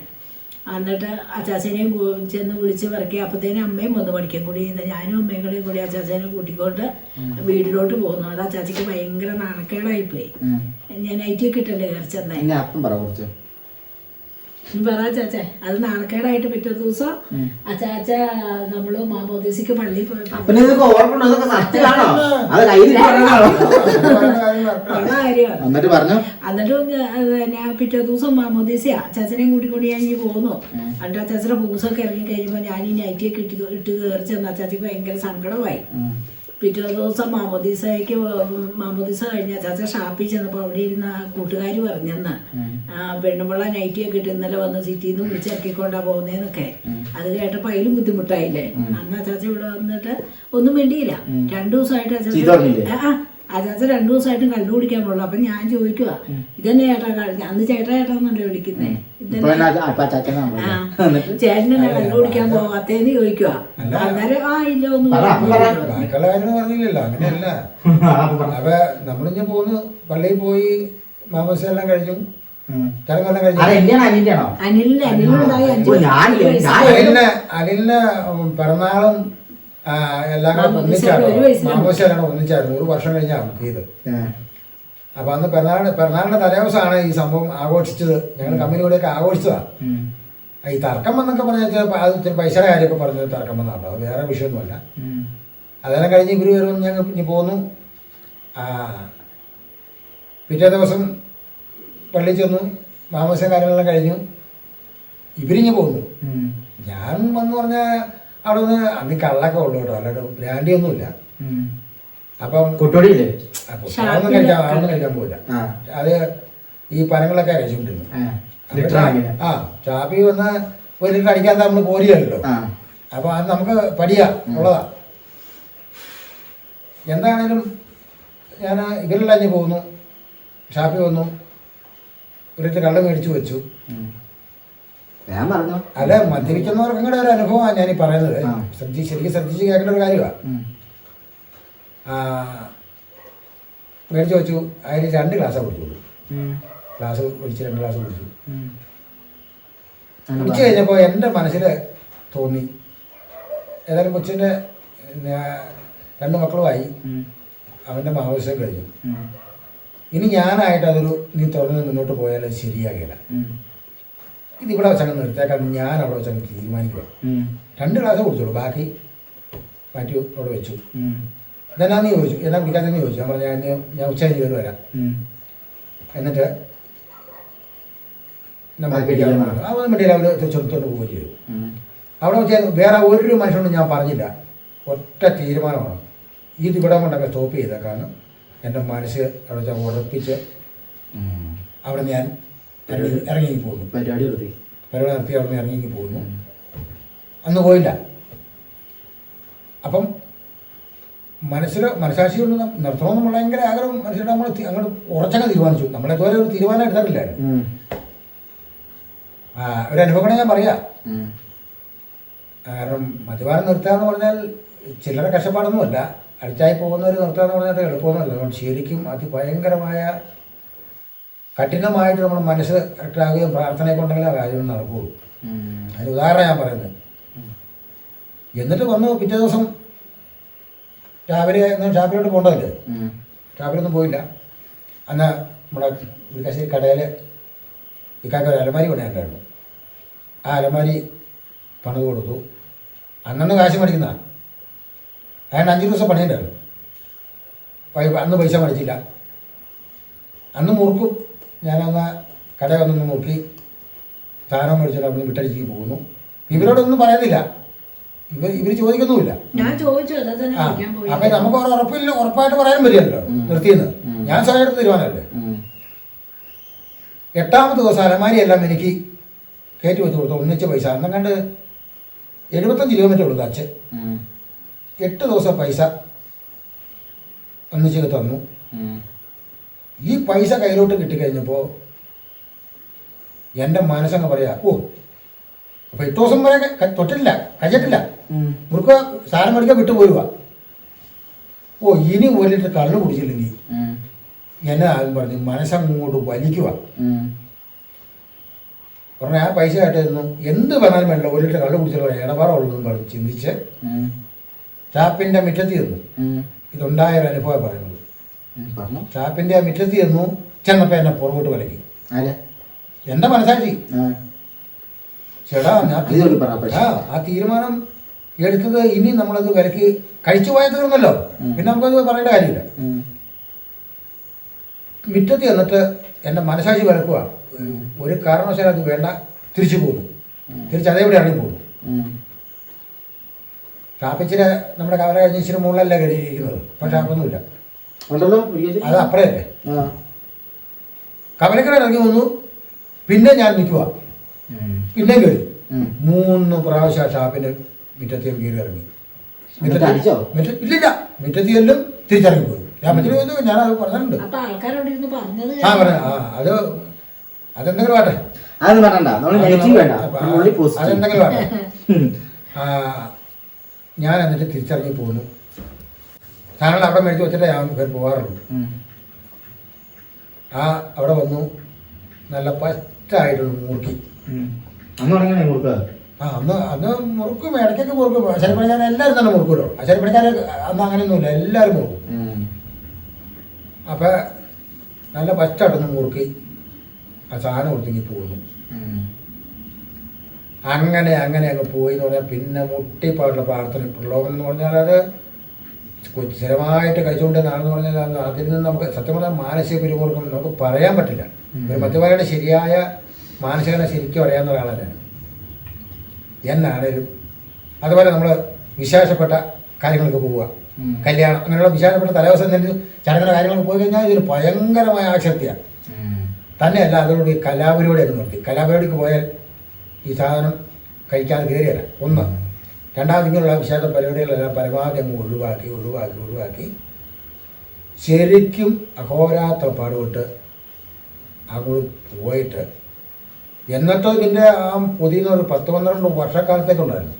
എന്നിട്ട് അച്ചാച്ചനെയും ചെന്ന് വിളിച്ച് പറക്കി. അപ്പത്തേനും അമ്മയും വന്ന് പഠിക്കാൻ കൂടി. ഞാനും അമ്മയും കൂടി കൂടി അച്ചാച്ചനെ കൂട്ടിക്കൊണ്ട് വീട്ടിലോട്ട് പോകുന്നു അത് അച്ചാച്ചയ്ക്ക് ഭയങ്കര നാണക്കേടായിപ്പോയി. പോയി ഞാൻ നൈറ്റിയൊക്കെ ഇട്ടല്ലേ കയറി ചെന്നേ. പറ ചാച്ച അത് നാണക്കേടായിട്ട് പിറ്റേ ദിവസം അച്ചാച്ച നമ്മൾ മാമോദീസിക്ക് പള്ളി എന്നിട്ട് പറഞ്ഞു? എന്നിട്ട് ഞാൻ പിറ്റേ ദിവസം മാമോദീസ അച്ചാച്ചനെയും കൂടി കൂടി ഞാൻ ഇനി പോകുന്നു എന്നിട്ട് അച്ചാച്ചന്റെ പൂസൊക്കെ ഇറങ്ങി കഴിയുമ്പോ ഞാൻ ഈ നൈറ്റിയൊക്കെ ഇട്ട് ഇട്ട് ചെന്ന് അച്ചാച്ചിക്ക് ഭയങ്കര സങ്കടമായി. പിറ്റേ ദിവസം മാമോദീസയ്ക്ക് മാമോദീസ കഴിഞ്ഞ ചാച്ച ഷാപ്പിൽ ചെന്നപ്പോൾ അവിടെ ഇരുന്ന കൂട്ടുകാർ പറഞ്ഞെന്ന്. ആ, പെണ്ണുമ്പിള്ള നൈറ്റിയൊക്കെ കിട്ടി ഇന്നലെ വന്ന് സിറ്റിന്ന് നിന്ന് വിളിച്ചിറക്കിക്കൊണ്ടാ പോകുന്നതെന്നൊക്കെ അത് കേട്ടപ്പോൾ അതിലും ബുദ്ധിമുട്ടായില്ലേ? അന്ന് ചാച്ച ഇവിടെ വന്നിട്ട് ഒന്നും വേണ്ടിയില്ല രണ്ടു ദിവസമായിട്ട് ചീത്ത അച്ചാച്ച രണ്ടു ദിവസമായിട്ടും കണ്ടുപിടിക്കാൻ പോകുള്ളു അപ്പൊ ഞാൻ ചോദിക്കുക ഇതന്നെ ചേട്ടാ കാണിച്ചു അന്ന് ചേട്ടാ ചേട്ടാന്നല്ലേ വിളിക്കുന്നേ? ചേട്ടനെ കണ്ടുപിടിക്കാൻ പോവാത്തേന്ന് ചോദിക്കുക അന്നേരം ആ ഇല്ല ഒന്നും പറഞ്ഞില്ലല്ലോ. അങ്ങനെയല്ല. അപ്പൊ പോന്ന് പള്ളിയിൽ പോയി മാമോസെല്ലാം കഴിഞ്ഞു. അനിലിന്. ഞാൻ- അലിലിന് അലിലിന് പിറന്നാളും എല്ലാം കൂടെ ഒന്നിച്ചായിരുന്നു. മാമോശാലാണ്. ഒന്നിച്ചായിരുന്നു. ഒരു വർഷം കഴിഞ്ഞാണ് ബുക്ക് ചെയ്ത് ഏ. അപ്പൊ അന്ന് പിറന്നാളിന് പിറന്നാളിന്റെ തലേദിവസമാണ് ഈ സംഭവം ആഘോഷിച്ചത്. ഞങ്ങൾ കമ്പനിയോടെയൊക്കെ ആഘോഷിച്ചതാണ് ഉം. ഈ തർക്കം എന്നൊക്കെ പറഞ്ഞാൽ ചിലപ്പോൾ അത് ഇത്തിരി പൈസയുടെ കാര്യമൊക്കെ പറഞ്ഞത് തർക്കം എന്നാണ് അത് വേറെ വിഷയമൊന്നുമല്ല. അതെല്ലാം കഴിഞ്ഞ് ഇവർ വരുമെന്ന് ഞങ്ങൾ ഇനി പോന്നു. ആ പിറ്റേ ദിവസം പള്ളിയിൽ ചെന്നു. മാമോസം കാര്യങ്ങളെല്ലാം കഴിഞ്ഞു. ഇവരിഞ്ഞ് പോന്നു. ഞാൻ വന്ന് പറഞ്ഞാൽ അവിടെ നിന്ന് അന്ന് കള്ളൊക്കെ ഉള്ളു കേട്ടോ. അല്ലാണ്ട് ബ്രാൻഡി ഒന്നുമില്ല. ഇല്ല അപ്പം കുട്ടോടിയില്ലേ? അതൊന്നും കഴിക്കാൻ അതൊന്നും കഴിക്കാൻ പോയില്ല ആ. അത് ഈ പനങ്ങളൊക്കെ കഴിച്ചുകൊണ്ടിരുന്നു ആ. ചാപ്പി വന്ന് ഒരു കടിക്കാൻ അടിക്കാൻ നമ്മൾ കോരിയല്ലോ അപ്പൊ അത് നമുക്ക് പടിയാ ഉള്ളതാ. എന്താണേലും ഞാൻ ഇവരെല്ലാം പോകുന്നു ഷാപ്പി വന്നു. ഒരു കള്ള് മേടിച്ചു വെച്ചു. ഞാൻ പറഞ്ഞു അല്ല മദ്യപിക്കുന്നവർക്കും കൂടെ ഒരു അനുഭവമാണ് ഞാൻ ഈ പറയുന്നത് ശ്രദ്ധിച്ച് ശ്രദ്ധി ശരിക്കും ശ്രദ്ധിച്ച് കേൾക്കേണ്ട ഒരു കാര്യമാണ്. മേടിച്ച് വെച്ചു അതിൽ രണ്ട് ഗ്ലാസ്സാണ് കുടിച്ചുള്ളൂ. ഗ്ലാസ് കുടിച്ച് രണ്ട് ഗ്ലാസ് കുടിച്ചു. കുടിച്ചു കഴിഞ്ഞപ്പോൾ എന്റെ മനസ്സിൽ തോന്നി ഏതായാലും കൊച്ചിന്റെ രണ്ട് മക്കളുമായി. അവന്റെ മാവോദിസം കഴിഞ്ഞു. ഇനി ഞാനായിട്ട് അതൊരു നീ തുറന്ന് മുന്നോട്ട് പോയാൽ ശരിയാകില്ല. ഇത് ഇവിടെ വെച്ചാൽ നിർത്തേക്കാൻ ഞാൻ അവിടെ വെച്ചാൽ തീരുമാനിക്കുക. രണ്ട് ഗ്ലാസ് കുടിച്ചോളൂ. ബാക്കി മാറ്റി അവിടെ വെച്ചു. ഇതെന്നാന്ന് ചോദിച്ചു? എന്നാ കുടിക്കാത്തെന്ന് ചോദിച്ചു? ഞാൻ പറഞ്ഞു ഞാൻ ഞാൻ ഉച്ച കഴിഞ്ഞ് കയറി വരാം. എന്നിട്ട്. അവൻ വേണ്ടിയില്ല അവർ ചെറുത്തോട്ട് പോവുകയും ചെയ്തു. അവിടെ വെച്ചാൽ വേറെ ഒരു മനുഷ്യനോടും ഞാൻ പറഞ്ഞില്ല. ഒറ്റ തീരുമാനമാണ്. ഇത് ഇവിടെ കൊണ്ടൊക്കെ സ്റ്റോപ്പ് ചെയ്തേക്കാന്ന് എന്റെ മനസ്സ് അവിടെ വെച്ചാൽ ഉറപ്പിച്ച് അവിടെ ഞാൻ ഇറങ്ങി ഇറങ്ങി പോകുന്നു. പരിപാടി നിർത്തി. പരിപാടി നിർത്തി അവിടെ നിന്ന് ഇറങ്ങി പോകുന്നു. അന്ന് പോയില്ല. അപ്പം മനസ്സിൽ മനസാക്ഷി കൊണ്ട് നിർത്തണം നമ്മൾ ഭയങ്കര ആഗ്രഹം. മനസ്സിൽ നമ്മൾ അങ്ങോട്ട് ഉറച്ചങ്ങ് തീരുമാനിച്ചു. നമ്മളെ ഇതുവരെ ഒരു തീരുമാനം എടുത്തിട്ടില്ല. ആ ഒരു അനുഭവം ഞാൻ പറയാം. കാരണം മദ്യപാനം നിർത്തുക എന്ന് പറഞ്ഞാൽ ചില്ലറ കഷ്ടപ്പാടൊന്നുമല്ല. അടിച്ചായി പോകുന്നവർ നിർത്തുക എന്ന് പറഞ്ഞാൽ എളുപ്പമൊന്നുമല്ല. അതുകൊണ്ട് ശരിക്കും അതിഭയങ്കരമായ കഠിനമായിട്ട് നമ്മൾ മനസ്സ് കറക്റ്റാകുകയും പ്രാർത്ഥനയെ കൊണ്ടെങ്കിലും ആ കാര്യം നടക്കുകയുള്ളൂ. അതിന് ഉദാഹരണം ഞാൻ പറയുന്നത്. എന്നിട്ട് വന്നു പിറ്റേ ദിവസം രാവിലെ ഒന്ന് ഷാപ്പിലോട്ട് പോകേണ്ടതല്ലേ. ഷാപ്പിലൊന്നും പോയില്ല. അന്ന് നമ്മുടെ വികസിത കടയിൽ ഇക്കാക്ക ഒരു അലമാരി പണിയുണ്ടായിരുന്നു ആ അലമാരി പണിത് കൊടുത്തു. അന്നന്ന് കാശ് മേടിക്കുന്ന അയാൾ അഞ്ച് ദിവസം പണിയുണ്ടായിരുന്നു. അന്ന് പൈസ മേടിച്ചില്ല. അന്ന് മുറുക്കും ഞാനന്ന് കടയിൽ വന്നൊന്ന് നോക്കി സാധനം മേടിച്ചിട്ട് അവിടെ വിട്ടടിച്ച് പോകുന്നു. ഇവരോടൊന്നും പറയുന്നില്ല. ഇവർ ഇവർ ചോദിക്കുന്നുമില്ല. ഞാൻ ചോദിച്ചു അതാ തന്നെ ആ പോയി. അപ്പൊ നമുക്ക് ഉറപ്പില്ല ഉറപ്പായിട്ട് പറയാനും പറ്റില്ലല്ലോ. നിർത്തിയെന്ന്. ഞാൻ സ്വയം എടുത്ത് തീരുമാനമല്ലേ? എട്ടാമത്തെ ദിവസം അലമാരി എല്ലാം എനിക്ക് കയറ്റി വെച്ച് കൊടുത്തു ഒന്നിച്ച പൈസ. അന്നും കണ്ട് എഴുപത്തഞ്ച് കിലോമീറ്റർ കൊടുത്തു അച്ഛൻ. എട്ട് ദിവസം പൈസ ഒന്നിച്ച് തന്നു. ഈ പൈസ കയ്യിലോട്ട് കിട്ടിക്കഴിഞ്ഞപ്പോൾ എന്റെ മനസ്സങ്ങ് പറയാ ഓ അപ്പൊ എട്ട് ദിവസം വരെ തൊട്ടിട്ടില്ല കഴിച്ചിട്ടില്ല മുറുക്ക സാധനം മേടിക്കാൻ വിട്ടു പോരുക ഓ ഇനി ഒരു ലിറ്റർ കള്ളു കുടിച്ചില്ലെങ്കിൽ. എന്നെ ആദ്യം പറഞ്ഞു മനസ്സങ്ങോട്ട് വലിക്കുക. പറഞ്ഞ ആ പൈസ ആയിട്ടായിരുന്നു എന്ത് പറഞ്ഞാലും വേണ്ട ഒരു ലിറ്റർ കള്ളു കുടിച്ചാലും ഇടപാട പറഞ്ഞു ചിന്തിച്ച് ചാപ്പിന്റെ മുറ്റത്ത് ഉം. ഇതുണ്ടായ ഒരു അനുഭവം പറയുന്നത് ഉം. പറഞ്ഞോ ഷാപ്പിന്റെ ആ മുറ്റത്ത് ചെന്നു ചെന്നപ്പോ എന്നെ പുറകോട്ട് വലക്കി എന്റെ മനസ്സാക്ഷി. ചേടാ ഞാൻ. ആ തീരുമാനം എടുത്തത് ഇനി നമ്മളത് വിലക്ക് കഴിച്ചു പോയാൽ തീർന്നല്ലോ പിന്നെ നമുക്കത് പറയേണ്ട കാര്യമില്ല. മിറ്റത്തി ചെന്നിട്ട് എന്റെ മനസാക്ഷി വിലക്കുക ഒരു കാരണവശാലും അത് വേണ്ട തിരിച്ചു പോകുന്നു. തിരിച്ച് അതേപോലെ ഇറങ്ങി പോകുന്നു. ഉം. ഷാപ്പ് ഇച്ചിരി നമ്മുടെ കവല കഴിഞ്ഞ ഇച്ചിരി മുകളിലല്ലേ കയറിയിരിക്കുന്നത്? പക്ഷെ ഷാപ്പൊന്നുമില്ല. ഉണ്ടല്ലോ അത് കവലക്കര ഇറങ്ങി വന്നു. പിന്നെ ഞാൻ നിൽക്കുക പിന്നെ കയറി. മൂന്ന് പ്രാവശ്യം ആ ഷാപ്പിന്റെ മുറ്റത്തേക്ക് കയറി ഇറങ്ങി. ഇല്ലില്ല. മുറ്റത്ത് തിരിച്ചറങ്ങി പോയി. ഞാൻ മറ്റൊരു ചോദിച്ചു ഞാൻ അത് പറഞ്ഞിട്ടുണ്ട്. ആ പറഞ്ഞു. ആ അത് അതെന്തെങ്കിലും വേട്ടെ നമ്മൾ നെഗറ്റീവ് വേണ്ട. അതെന്തെങ്കിലും [laughs] ആ, ഞാൻ എന്നിട്ട് തിരിച്ചറിഞ്ഞു പോന്നു. സാധനങ്ങൾ അവിടെ മേടിച്ച് വെച്ചിട്ടേ ഞാൻ കയറി പോകാറുള്ളൂ ആ അവിടെ വന്നു. നല്ല പറ്റായിട്ടൊരു മുറുക്കി. അന്ന് ആ അന്ന് അന്ന് മുറുക്കും ഇടയ്ക്കൊക്കെ മുറുക്കും. അശരിപ്പണിക്കാർ എല്ലാവരും തന്നെ മുറുക്കുമല്ലോ അശരിപ്പണിക്കാർ അന്ന് അങ്ങനെയൊന്നുമില്ല. എല്ലാവരും മുറുക്കും. അപ്പം നല്ല പറ്റായിട്ടൊന്ന് മുറുക്കി ആ സാധനം കൊടുത്തെങ്കിൽ പോകുന്നു അങ്ങനെ അങ്ങനെ അങ്ങ് പോയി എന്ന് പറഞ്ഞാൽ പിന്നെ മുട്ടിപ്പാടുള്ള പ്രാർത്ഥന. പ്രലോഭനം എന്ന് പറഞ്ഞാൽ അത് സ്ഥിരമായിട്ട് കഴിച്ചുകൊണ്ട് നാളെന്ന് പറഞ്ഞാൽ അത് അതിൽ നിന്ന് നമുക്ക് സത്യം പറഞ്ഞാൽ മാനസിക പിരിമുറുക്കം നമുക്ക് പറയാൻ പറ്റില്ല. ഒരു മദ്യപാനിയുടെ ശരിയായ മാനസികത ശരിക്കും അറിയാവുന്ന ഒരാളാണ് എന്നാണേലും അതുപോലെ നമ്മൾ വിശേഷപ്പെട്ട കാര്യങ്ങൾക്ക് പോവുക. കല്യാണം അങ്ങനെയുള്ള വിശേഷപ്പെട്ട തലേദിവസം തന്നെ ചടങ്ങിന്റെ കാര്യങ്ങൾക്ക് പോയി കഴിഞ്ഞാൽ ഇതൊരു ഭയങ്കരമായ ആശക്തിയാണ് തന്നെയല്ല അതോടുകൂടി കലാപരിപാടിയൊക്കെ നിർത്തി. കലാപരിപാടിക്ക് പോയാൽ ഈ സാധനം കഴിക്കാതെ കയറിയല്ല. ഒന്ന് രണ്ടാമത് ഇങ്ങനെയുള്ള വിശേഷ പരിപാടികളെല്ലാം പരമാവധി അങ്ങ് ഒഴിവാക്കി ഒഴിവാക്കി ഒഴിവാക്കി. ശരിക്കും അഹോരാത്ര പാടുപെട്ട് അങ്ങോട്ട് പോയിട്ട് എന്നിട്ടോ ഇതിന്റെ ആ പുതിയ ഒരു പത്ത് പന്ത്രണ്ട് വർഷക്കാലത്തേക്കുണ്ടായിരുന്നു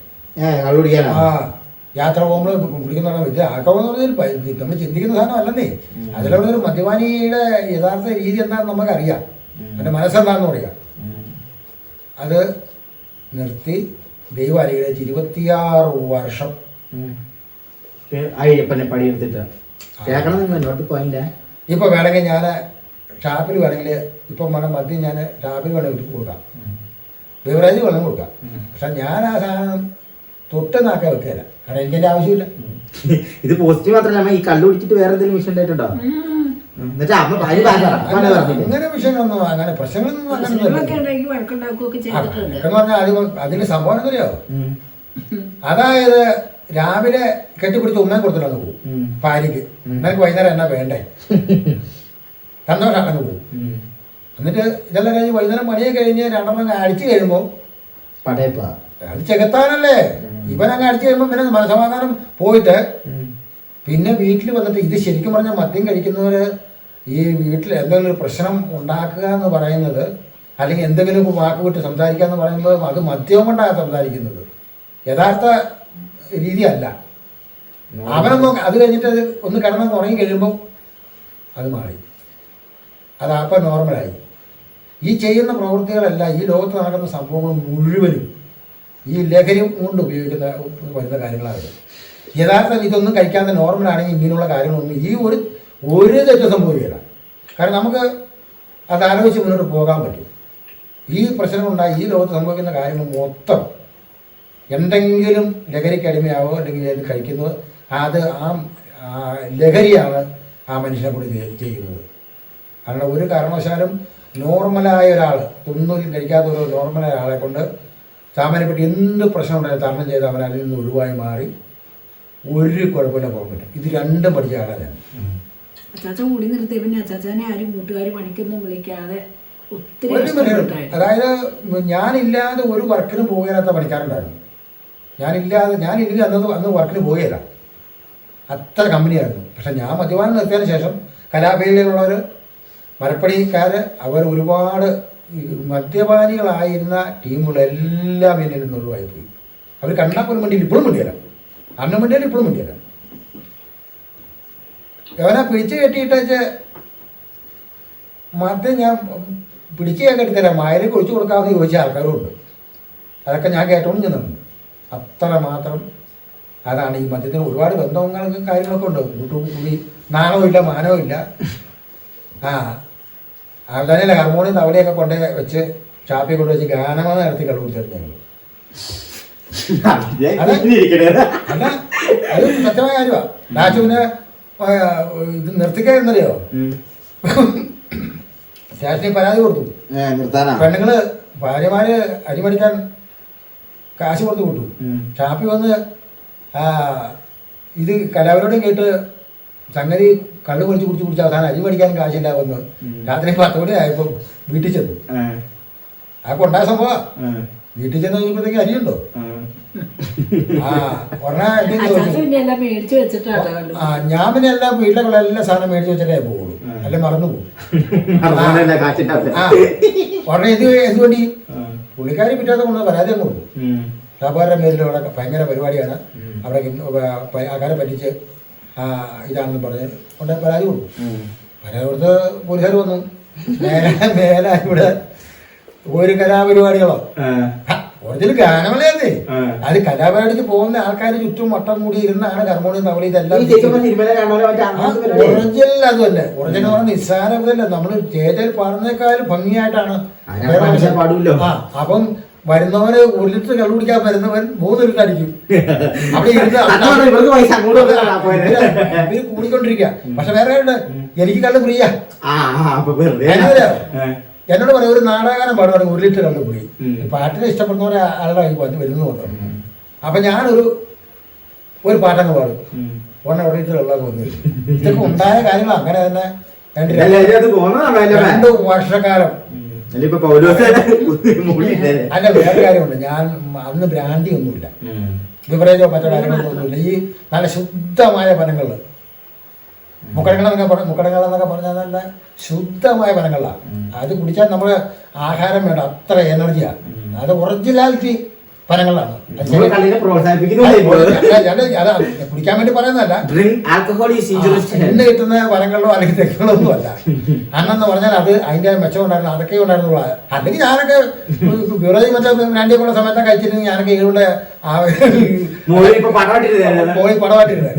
ആ യാത്ര പോകുമ്പോൾ കുടിക്കുന്ന ഇത് പറഞ്ഞാൽ നമ്മൾ ചിന്തിക്കുന്ന സാധനം അല്ലെന്നേ. അതിലുള്ള ഒരു മദ്യപാനിയുടെ യഥാർത്ഥ രീതി എന്താണെന്ന് നമുക്കറിയാം. അവന്റെ മനസ്സെന്താണെന്ന് പറയാം. അത് നിർത്തി ദൈവം അനുഗ്രഹിച്ച് ഇരുപത്തിയാറ് വർഷം. അയ്യപ്പനെ പണിയെടുത്തിട്ട്. ഇപ്പൊ നിങ്ങൾ എന്നോട്ട് പോയില്ല? ഇപ്പോൾ വേണമെങ്കിൽ ഞാൻ ഷാപ്പിൽ വേണമെങ്കിൽ ഇപ്പം വേണം മദ്യം ഞാൻ ഷാപ്പിൽ വേണമെങ്കിൽ കൊടുക്കാം. ബിവറേജ് വേണമെങ്കിൽ കൊടുക്കാം. പക്ഷെ ഞാൻ ആ സാധനം തൊട്ട് നാക്കാൻ വെക്കുകയില്ല കാരണം എനിക്കതിന്റെ ആവശ്യമില്ല. ഇത് പോസിറ്റീവ് മാത്രമല്ല ഈ കല്ല് കുടിച്ചിട്ട് വേറെ എന്തെങ്കിലും വിഷയം ഉണ്ടായിട്ടുണ്ടോ? എന്നിട്ട് അമ്മ ഭാര്യ അല്ല, പറഞ്ഞു. അങ്ങനെ വിഷയങ്ങളൊന്നും അങ്ങനെ പ്രശ്നങ്ങളൊന്നും അങ്ങനെ പ്രശ്നങ്ങളൊക്കെ ഉണ്ടെങ്കിൽ വഴക്കുണ്ടാക്കുകയൊക്കെ ചെയ്തിട്ടുണ്ട്. എന്ന് പറഞ്ഞാൽ അത് അതിന്റെ സംഭവം എന്തറിയോ അതായത് രാവിലെ കെട്ടിപ്പിടിച്ച് ഉമ്മയും കൊടുത്തിട്ടു പോകും. ഭാര്യക്ക് നിനക്ക് വൈകുന്നേരം എന്നാ വേണ്ടേ? [laughs] അങ്ങ് പോകും. എന്നിട്ട് ഇതെല്ലാം കഴിഞ്ഞ് വൈകുന്നേരം പണിയൊക്കെ കഴിഞ്ഞ് രണ്ടെണ്ണം അടിച്ചു കഴിയുമ്പോൾ പടയപ്പാ. അത് ചെകുത്താനല്ലേ? ഇവനങ്ങ് അടിച്ചു കഴിയുമ്പോൾ പിന്നെ മനസമാധാനം പോയിട്ട് പിന്നെ വീട്ടിൽ വന്നിട്ട് ഇത് ശരിക്കും പറഞ്ഞാൽ മദ്യം കഴിക്കുന്നവർ ഈ വീട്ടിൽ എന്തെങ്കിലും ഒരു പ്രശ്നം ഉണ്ടാക്കുക എന്ന് പറയുന്നത് അല്ലെങ്കിൽ എന്തെങ്കിലും വാക്ക് വിട്ട് സംസാരിക്കുക എന്ന് പറയുന്നത് അത് മദ്യവും കൊണ്ടാണ് സംസാരിക്കുന്നത്. യഥാർത്ഥ രീതിയല്ല. അവനൊന്നും അത് കഴിഞ്ഞിട്ട് അത് ഒന്ന് കിടന്ന് ഉറങ്ങി കഴിയുമ്പോൾ അത് മാറി. അത് അപ്പം നോർമലായി. ഈ ചെയ്യുന്ന പ്രവൃത്തികളല്ല ഈ ലോകത്ത് നടക്കുന്ന സംഭവങ്ങൾ മുഴുവനും ഈ ലഹരി കൊണ്ട് ഉപയോഗിക്കുന്ന വരുന്ന കാര്യങ്ങളാണ്. യഥാർത്ഥം ഇതൊന്നും കഴിക്കാതെ നോർമലാണെങ്കിൽ ഇങ്ങനെയുള്ള കാര്യങ്ങളൊന്നും ഈ ഒരു ഒരു തെറ്റ് സംഭവിക്കില്ല. കാരണം നമുക്ക് അത് ആലോചിച്ച് മുന്നോട്ട് പോകാൻ പറ്റും. ഈ പ്രശ്നങ്ങളുണ്ടായി ഈ ലോകത്ത് സംഭവിക്കുന്ന കാര്യങ്ങൾ മൊത്തം എന്തെങ്കിലും ലഹരിക്ക് അടിമയാവോ അല്ലെങ്കിൽ അത് കഴിക്കുന്നത് അത് ആ ലഹരിയാണ് ആ മനുഷ്യനെ കൂടി ചെയ്യ- ചെയ്യുന്നത്. കാരണം ഒരു കാരണവശാലും നോർമലായ ഒരാൾ ഒന്നും കഴിക്കാത്ത ഒരു നോർമലായ ആളെ കൊണ്ട് സാമാന്യപ്പെട്ട് എന്ത് പ്രശ്നം ഉണ്ടായാലും തരണം ചെയ്ത് അവൻ അതിൽ നിന്ന് ഒഴിവായി മാറി ഒരു കുഴപ്പമില്ല പോകാൻ പറ്റും ഇത് രണ്ടും പഠിച്ച ആളാണ് അച്ചാച്ച കൂടി നിർത്തിയ പിന്നെ അച്ചാച്ചനെ ആരും കൂട്ടുകാർ പണിക്കൊന്നും വിളിക്കാതെ ഒത്തിരി ഒരു മനുഷ്യനും കഷ്ടപ്പെട്ടായിരുന്നു അതായത് ഞാനില്ലാതെ ഒരു വർക്കിന് പോകാത്ത പണിക്കാരുണ്ടായിരുന്നു. ഞാനില്ലാതെ ഞാൻ അന്നത് അന്ന് വർക്കിന് പോയല്ല അത്ര കമ്പനിയായിരുന്നു. പക്ഷെ ഞാൻ മദ്യപാനം നിർത്തിയതിന് ശേഷം കലാപേരിലുള്ളവർ മരപ്പണിക്കാർ അവർ ഒരുപാട് മദ്യപാനികളായിരുന്ന ടീമുകളെല്ലാം എന്നിൽ നിന്ന് ഒഴിവായി പോയി അവർ കണ്ടാൽ പോലും വേണ്ടിയില്ല ഇപ്പോഴും വേണ്ടിയല്ല അന്നും മിണ്ടിയാലും ഇപ്പോഴും മിണ്ടിയല്ല. അവനെ പിടിച്ച് കെട്ടിയിട്ടേച്ച് മദ്യം ഞാൻ പിടിച്ച് ഞാൻ കെട്ടിത്തരാം മായലേക്ക് ഒഴിച്ചു കൊടുക്കാമെന്ന് ചോദിച്ച ആൾക്കാരും ഉണ്ട്. അതൊക്കെ ഞാൻ കേട്ടോണ്ട് ചെന്നുണ്ട് അത്ര മാത്രം അതാണ് ഈ മദ്യത്തിന് ഒരുപാട് ബന്ധങ്ങളും കാര്യങ്ങളൊക്കെ ഉണ്ട്. കൂട്ടുകൂടി നാണവും ഇല്ല മാനവും ഇല്ല. ആ തന്നെയല്ല ഹാർമോണിയം തവലയൊക്കെ കൊണ്ട് വെച്ച് ഷാപ്പിൽ കൊണ്ടുവച്ച് ഗാനമെന്ന് നടത്തി കുടിച്ചിരുന്നു ഞങ്ങൾ അല്ല. അത് സത്യമായ കാര്യമാണ് രാജുവിനെ ഇത് നിർത്തിക്കായിരുന്നറിയോ സ്റ്റേഷനിൽ പരാതി കൊടുത്തു. പെണ്ണുങ്ങൾ ഭാര്യമാര് അരിമടിക്കാൻ കാശ് കൊടുത്തു വിട്ടു. ചാപ്പി വന്ന് ആ ഇത് കലാപരോടും കേട്ട് സംഗതി കള്ളു പൊളിച്ച് കുടിച്ച് കുടിച്ച് അവസാനം അരി കാശില്ലാവുന്നു രാത്രി പത്ത് മണി ആയപ്പോൾ വീട്ടിൽ ചെന്നു. ആ കൊണ്ടായ സംഭവം. വീട്ടിൽ ചെന്ന് കഴിഞ്ഞപ്പോഴത്തേക്ക് അരിയുണ്ടോ? ഞാൻ പിന്നെ എല്ലാം വീട്ടിലുള്ള എല്ലാ സാധനം മേടിച്ചു വെച്ചിട്ടേ പോകുള്ളൂ അല്ലെ മറന്നു പോകും ഉടനെ ഇത് എന്തുകൊണ്ട് പുള്ളിക്കാരി പിറ്റാത്ത കൊണ്ട് പരാതി അങ്ങ് കൊടുക്കും. വ്യാപാരം പേരിൽ അവിടെ ഭയങ്കര പരിപാടിയാണ്. അവിടെ ആൾക്കാരെ പറ്റിച്ച് ആ, ഇതാണെന്ന് പറഞ്ഞ് കൊണ്ട് പരാതി കൊടുക്കും. പരാതി കൊടുത്ത് പോലീസുകാർ വന്നു. നേരെ നേരെ ഇവിടെ ഒരു കലാപരിപാടികളോ? ഒറിജിനൽ ഗാനമേളയല്ലേ അത്. കലാപരിപാടിക്ക് പോകുന്ന ആൾക്കാർ ചുറ്റും വട്ടം കൂടി ഇരുന്നാണ് ഹർമോണിയം തവളി ഇതെല്ലാം ഒറിജിനൽ അതുമല്ല ഒറിജിനൽ പറഞ്ഞ നിസ്സാരമല്ല നമ്മൾ സ്റ്റേജിൽ പാടുന്നേക്കാളും ഭംഗിയായിട്ടാണ്. ആ അപ്പം വരുന്നവര് ഒരു ലിറ്റർ കള്ളു കുടിക്കാൻ വരുന്നവൻ മൂന്ന് ലിറ്റർ അടിക്കും അവിടെ ഇരുന്ന് [laughs] കൂടിക്കൊണ്ടിരിക്കുക പക്ഷെ വേറെ എനിക്ക് കള്ളു ഫ്രീയാ. എന്നോട് പറയും ഒരു നാടകാനം പാടുവാണെങ്കിൽ ഒരു ലിറ്റർ കണ്ടു കുടി ഉം. പാട്ടിനെ ഇഷ്ടപ്പെടുന്നവരെ ആളുടെ കയ്യിൽ വന്ന് വരുന്നു തോന്നുന്നു അപ്പൊ ഞാനൊരു ഒരു പാട്ടങ്ങ് പാടും. ഉടനെ ഒരു ലിറ്റർ വെള്ളമൊക്കെ വന്നു ഇതൊക്കെ ഉണ്ടായ കാര്യങ്ങൾ അങ്ങനെ തന്നെ രണ്ട് വർഷക്കാലം. അല്ല വേറെ കാര്യമുണ്ട്. ഞാൻ അന്ന് ബ്രാൻഡി ഒന്നുമില്ല. ബിവറേജോ മറ്റോ കാര്യങ്ങളോ ഒന്നുമില്ല. ഈ നല്ല ശുദ്ധമായ പനങ്ങൾ മുക്കടങ്ങൾ എന്നൊക്കെ പറഞ്ഞ മുക്കടങ്ങൾ എന്നൊക്കെ പറഞ്ഞാൽ നല്ല ശുദ്ധമായ ഫലങ്ങളാണ് അത് കുടിച്ചാൽ നമ്മൾ ആഹാരം വേണ്ട അത്ര എനർജിയാണ് അത് ഒറിജിനാലിറ്റി ഞാൻ കുടിക്കാൻ വേണ്ടി പറയുന്നതല്ല. ഇന്ന് കിട്ടുന്ന വനങ്ങളിലോ അല്ലെങ്കിൽ തെക്കുകളോ ഒന്നും അല്ല. അന്നെന്ന് പറഞ്ഞാൽ അത് അതിന്റെ മെച്ചം ഉണ്ടായിരുന്നു അതൊക്കെ ഉണ്ടായിരുന്നു. അല്ലെങ്കിൽ ഞാനൊക്കെ വിറോധി മറ്റേ കൂടെ സമയത്ത് കഴിച്ചിരുന്നെങ്കിൽ ഞാനൊക്കെ പടമായിട്ടിരുന്നല്ലേ പോയി പടമായിട്ടിരുന്നത്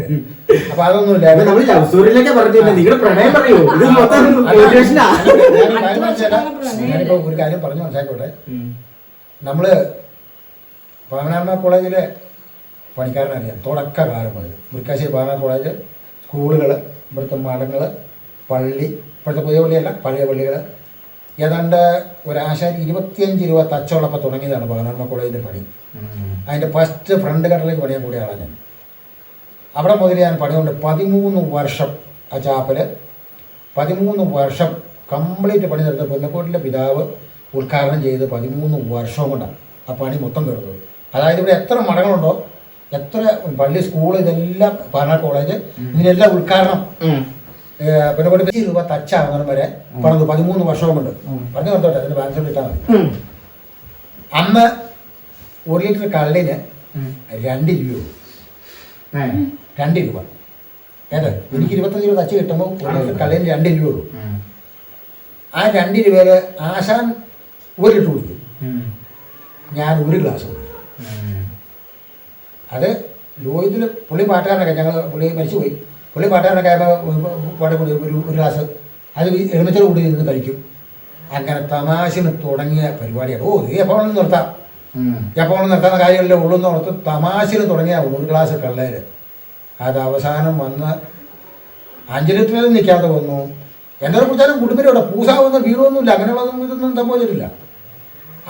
അപ്പൊ അതൊന്നുമില്ല. ഞാനിപ്പോ ഒരു കാര്യം പറഞ്ഞു മനസ്സിലാക്കോട്ടെ നമ്മൾ പാവനാമ്മ കോളേജിലെ പണിക്കാരനറിയാം തുടക്കകാലം മുതൽ. മുരിക്കാശ്ശേരി പാവനാ കോളേജ് സ്കൂളുകൾ ഇവിടുത്തെ മഠങ്ങൾ പള്ളി ഇപ്പോഴത്തെ പുതിയ പള്ളിയല്ല പഴയ പള്ളികൾ. ഏതാണ്ട് ഒരാശാരി ഇരുപത്തിയഞ്ച് രൂപ തച്ചോളപ്പം തുടങ്ങിയതാണ് പാവനാമ കോളേജിന്റെ പണി. അതിന്റെ ഫസ്റ്റ് ഫ്രണ്ട് കട്ടലേക്ക് പണിയാൻ കൂടിയാണ് ഞാൻ. അവിടെ മുതൽ ഞാൻ പണിയുണ്ട് പതിമൂന്ന് വർഷം ആ ചാപ്പൽ പതിമൂന്ന് വർഷം കംപ്ലീറ്റ് പണി തീർത്ത് പൊന്നക്കോട്ടിലെ പിതാവ് ഉദ്ഘാടനം ചെയ്ത് പതിമൂന്ന് വർഷം കൊണ്ടാണ് ആ പണി മൊത്തം തീർന്നത്. അതായത് ഇവിടെ എത്ര മഠങ്ങളുണ്ടോ എത്ര പള്ളി സ്കൂൾ ഇതെല്ലാം പാനാ കോളേജ് ഇതിനെല്ലാം ഉദ്ഘാടനം. പിന്നെ ഒരു പത്ത് രൂപ തച്ചാവുന്നതിനും വരെ. പണിത് പതിമൂന്ന് വർഷം കൊണ്ട് പറഞ്ഞു നിർത്തോട്ടെ അതിന് ബാലൻസ് ഇട്ടാൽ മതി. അന്ന് ഒരു ലിറ്റർ കള്ളിന്. രണ്ട് രൂപ. രണ്ട് രൂപ. ഏത്? എനിക്ക് ഇരുപത്തഞ്ച് രൂപ തച്ച് കിട്ടുമ്പോൾ ഒരു ലിറ്റർ കള്ളിന് രണ്ട് രൂപ. ഉള്ളൂ ആ രണ്ട് രൂപയിൽ ആശാൻ ഒരു ലിറ്റർ കൊടുത്തു. ഞാൻ ഒരു ഗ്ലാസ് കുടിക്കും ഉം. അത് ലോയിതിൽ പുള്ളി പാട്ടുകാരനൊക്കെ ഞങ്ങൾ പുള്ളി മരിച്ചുപോയി. പുള്ളി പാട്ടുകാരനൊക്കെ ആയപ്പോൾ പാടി കൂടി ഒരു ഒരു ഗ്ലാസ് അത് എളുപ്പത്തിൽ കൂടി ഇരുന്ന് കഴിക്കും. അങ്ങനെ തമാശന് തുടങ്ങിയ പരിപാടിയാണ്. ഓ ഇത് എപ്പോൾ നിർത്താം. വേണമെങ്കിലും നിർത്താവുന്ന കാര്യമല്ലേ ഉള്ളൂ എന്ന് ഓർത്ത് തമാശന് തുടങ്ങിയ ഒരു ഗ്ലാസ് കള്ളേര്. അത് അവസാനം വന്ന് അഞ്ചലിത്തിൽ നിൽക്കാതെ വന്നു. എന്നോട് കുടിച്ചാലും കുടുംബരോടെ പൂസാവുന്ന വീടൊന്നുമില്ല അങ്ങനെയുള്ളതൊന്നും ഇതൊന്നും സംഭവിച്ചിട്ടില്ല.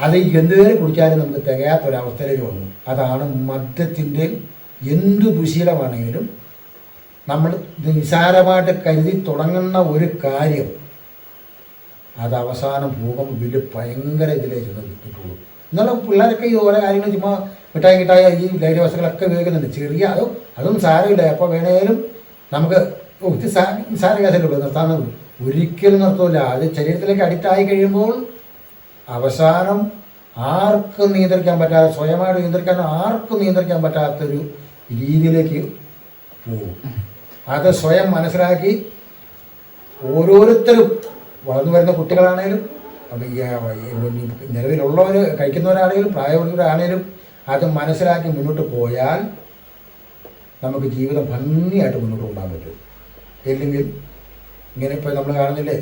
അത് എന്തുവരെ കുടിച്ചാലും നമുക്ക് തികയാത്തൊരവസ്ഥയിലേക്ക് വന്നു. അതാണ് മദ്യത്തിന്റെ എന്ത് ദുശീലമാണെങ്കിലും നമ്മൾ നിസാരമായിട്ട് കരുതി തുടങ്ങുന്ന ഒരു കാര്യം. അത് അവസാനം പോകുമ്പോൾ വലിയ ഭയങ്കര ഇതിലേക്ക് കിട്ടുള്ളൂ എന്നാലും പിള്ളേരൊക്കെ ഈ ഓരോ കാര്യങ്ങൾ ചുമ്മാ മിഠായി കിട്ടായ ഈ ലഹരി വസ്തുക്കളൊക്കെ ഉപയോഗിക്കുന്നുണ്ട്. ചെറിയ അതും അതും സാരമില്ല. അപ്പോൾ വേണേലും നമുക്ക് ഒത്തിരി സാര കേസല്ലേ നിർത്താൻ ഒരിക്കലും നിർത്തൂല. അത് ശരീരത്തിലേക്ക് അഡിക്റ്റ് ആയി കഴിയുമ്പോൾ അവസാനം ആർക്കും നിയന്ത്രിക്കാൻ പറ്റാതെ സ്വയമായിട്ട് നിയന്ത്രിക്കാൻ ആർക്കും നിയന്ത്രിക്കാൻ പറ്റാത്തൊരു രീതിയിലേക്ക് പോകും. അത് സ്വയം മനസ്സിലാക്കി ഓരോരുത്തരും വളർന്നു വരുന്ന കുട്ടികളാണേലും നിലവിലുള്ളവർ കഴിക്കുന്നവരാണെങ്കിലും പ്രായമുള്ളവരാണേലും അത് മനസ്സിലാക്കി മുന്നോട്ട് പോയാൽ നമുക്ക് ജീവിതം ഭംഗിയായിട്ട് മുന്നോട്ട് കൊണ്ടുപോകാൻ പറ്റും. ഇല്ലെങ്കിൽ ഇങ്ങനെ ഇപ്പോൾ നമ്മൾ കാണുന്നില്ലേ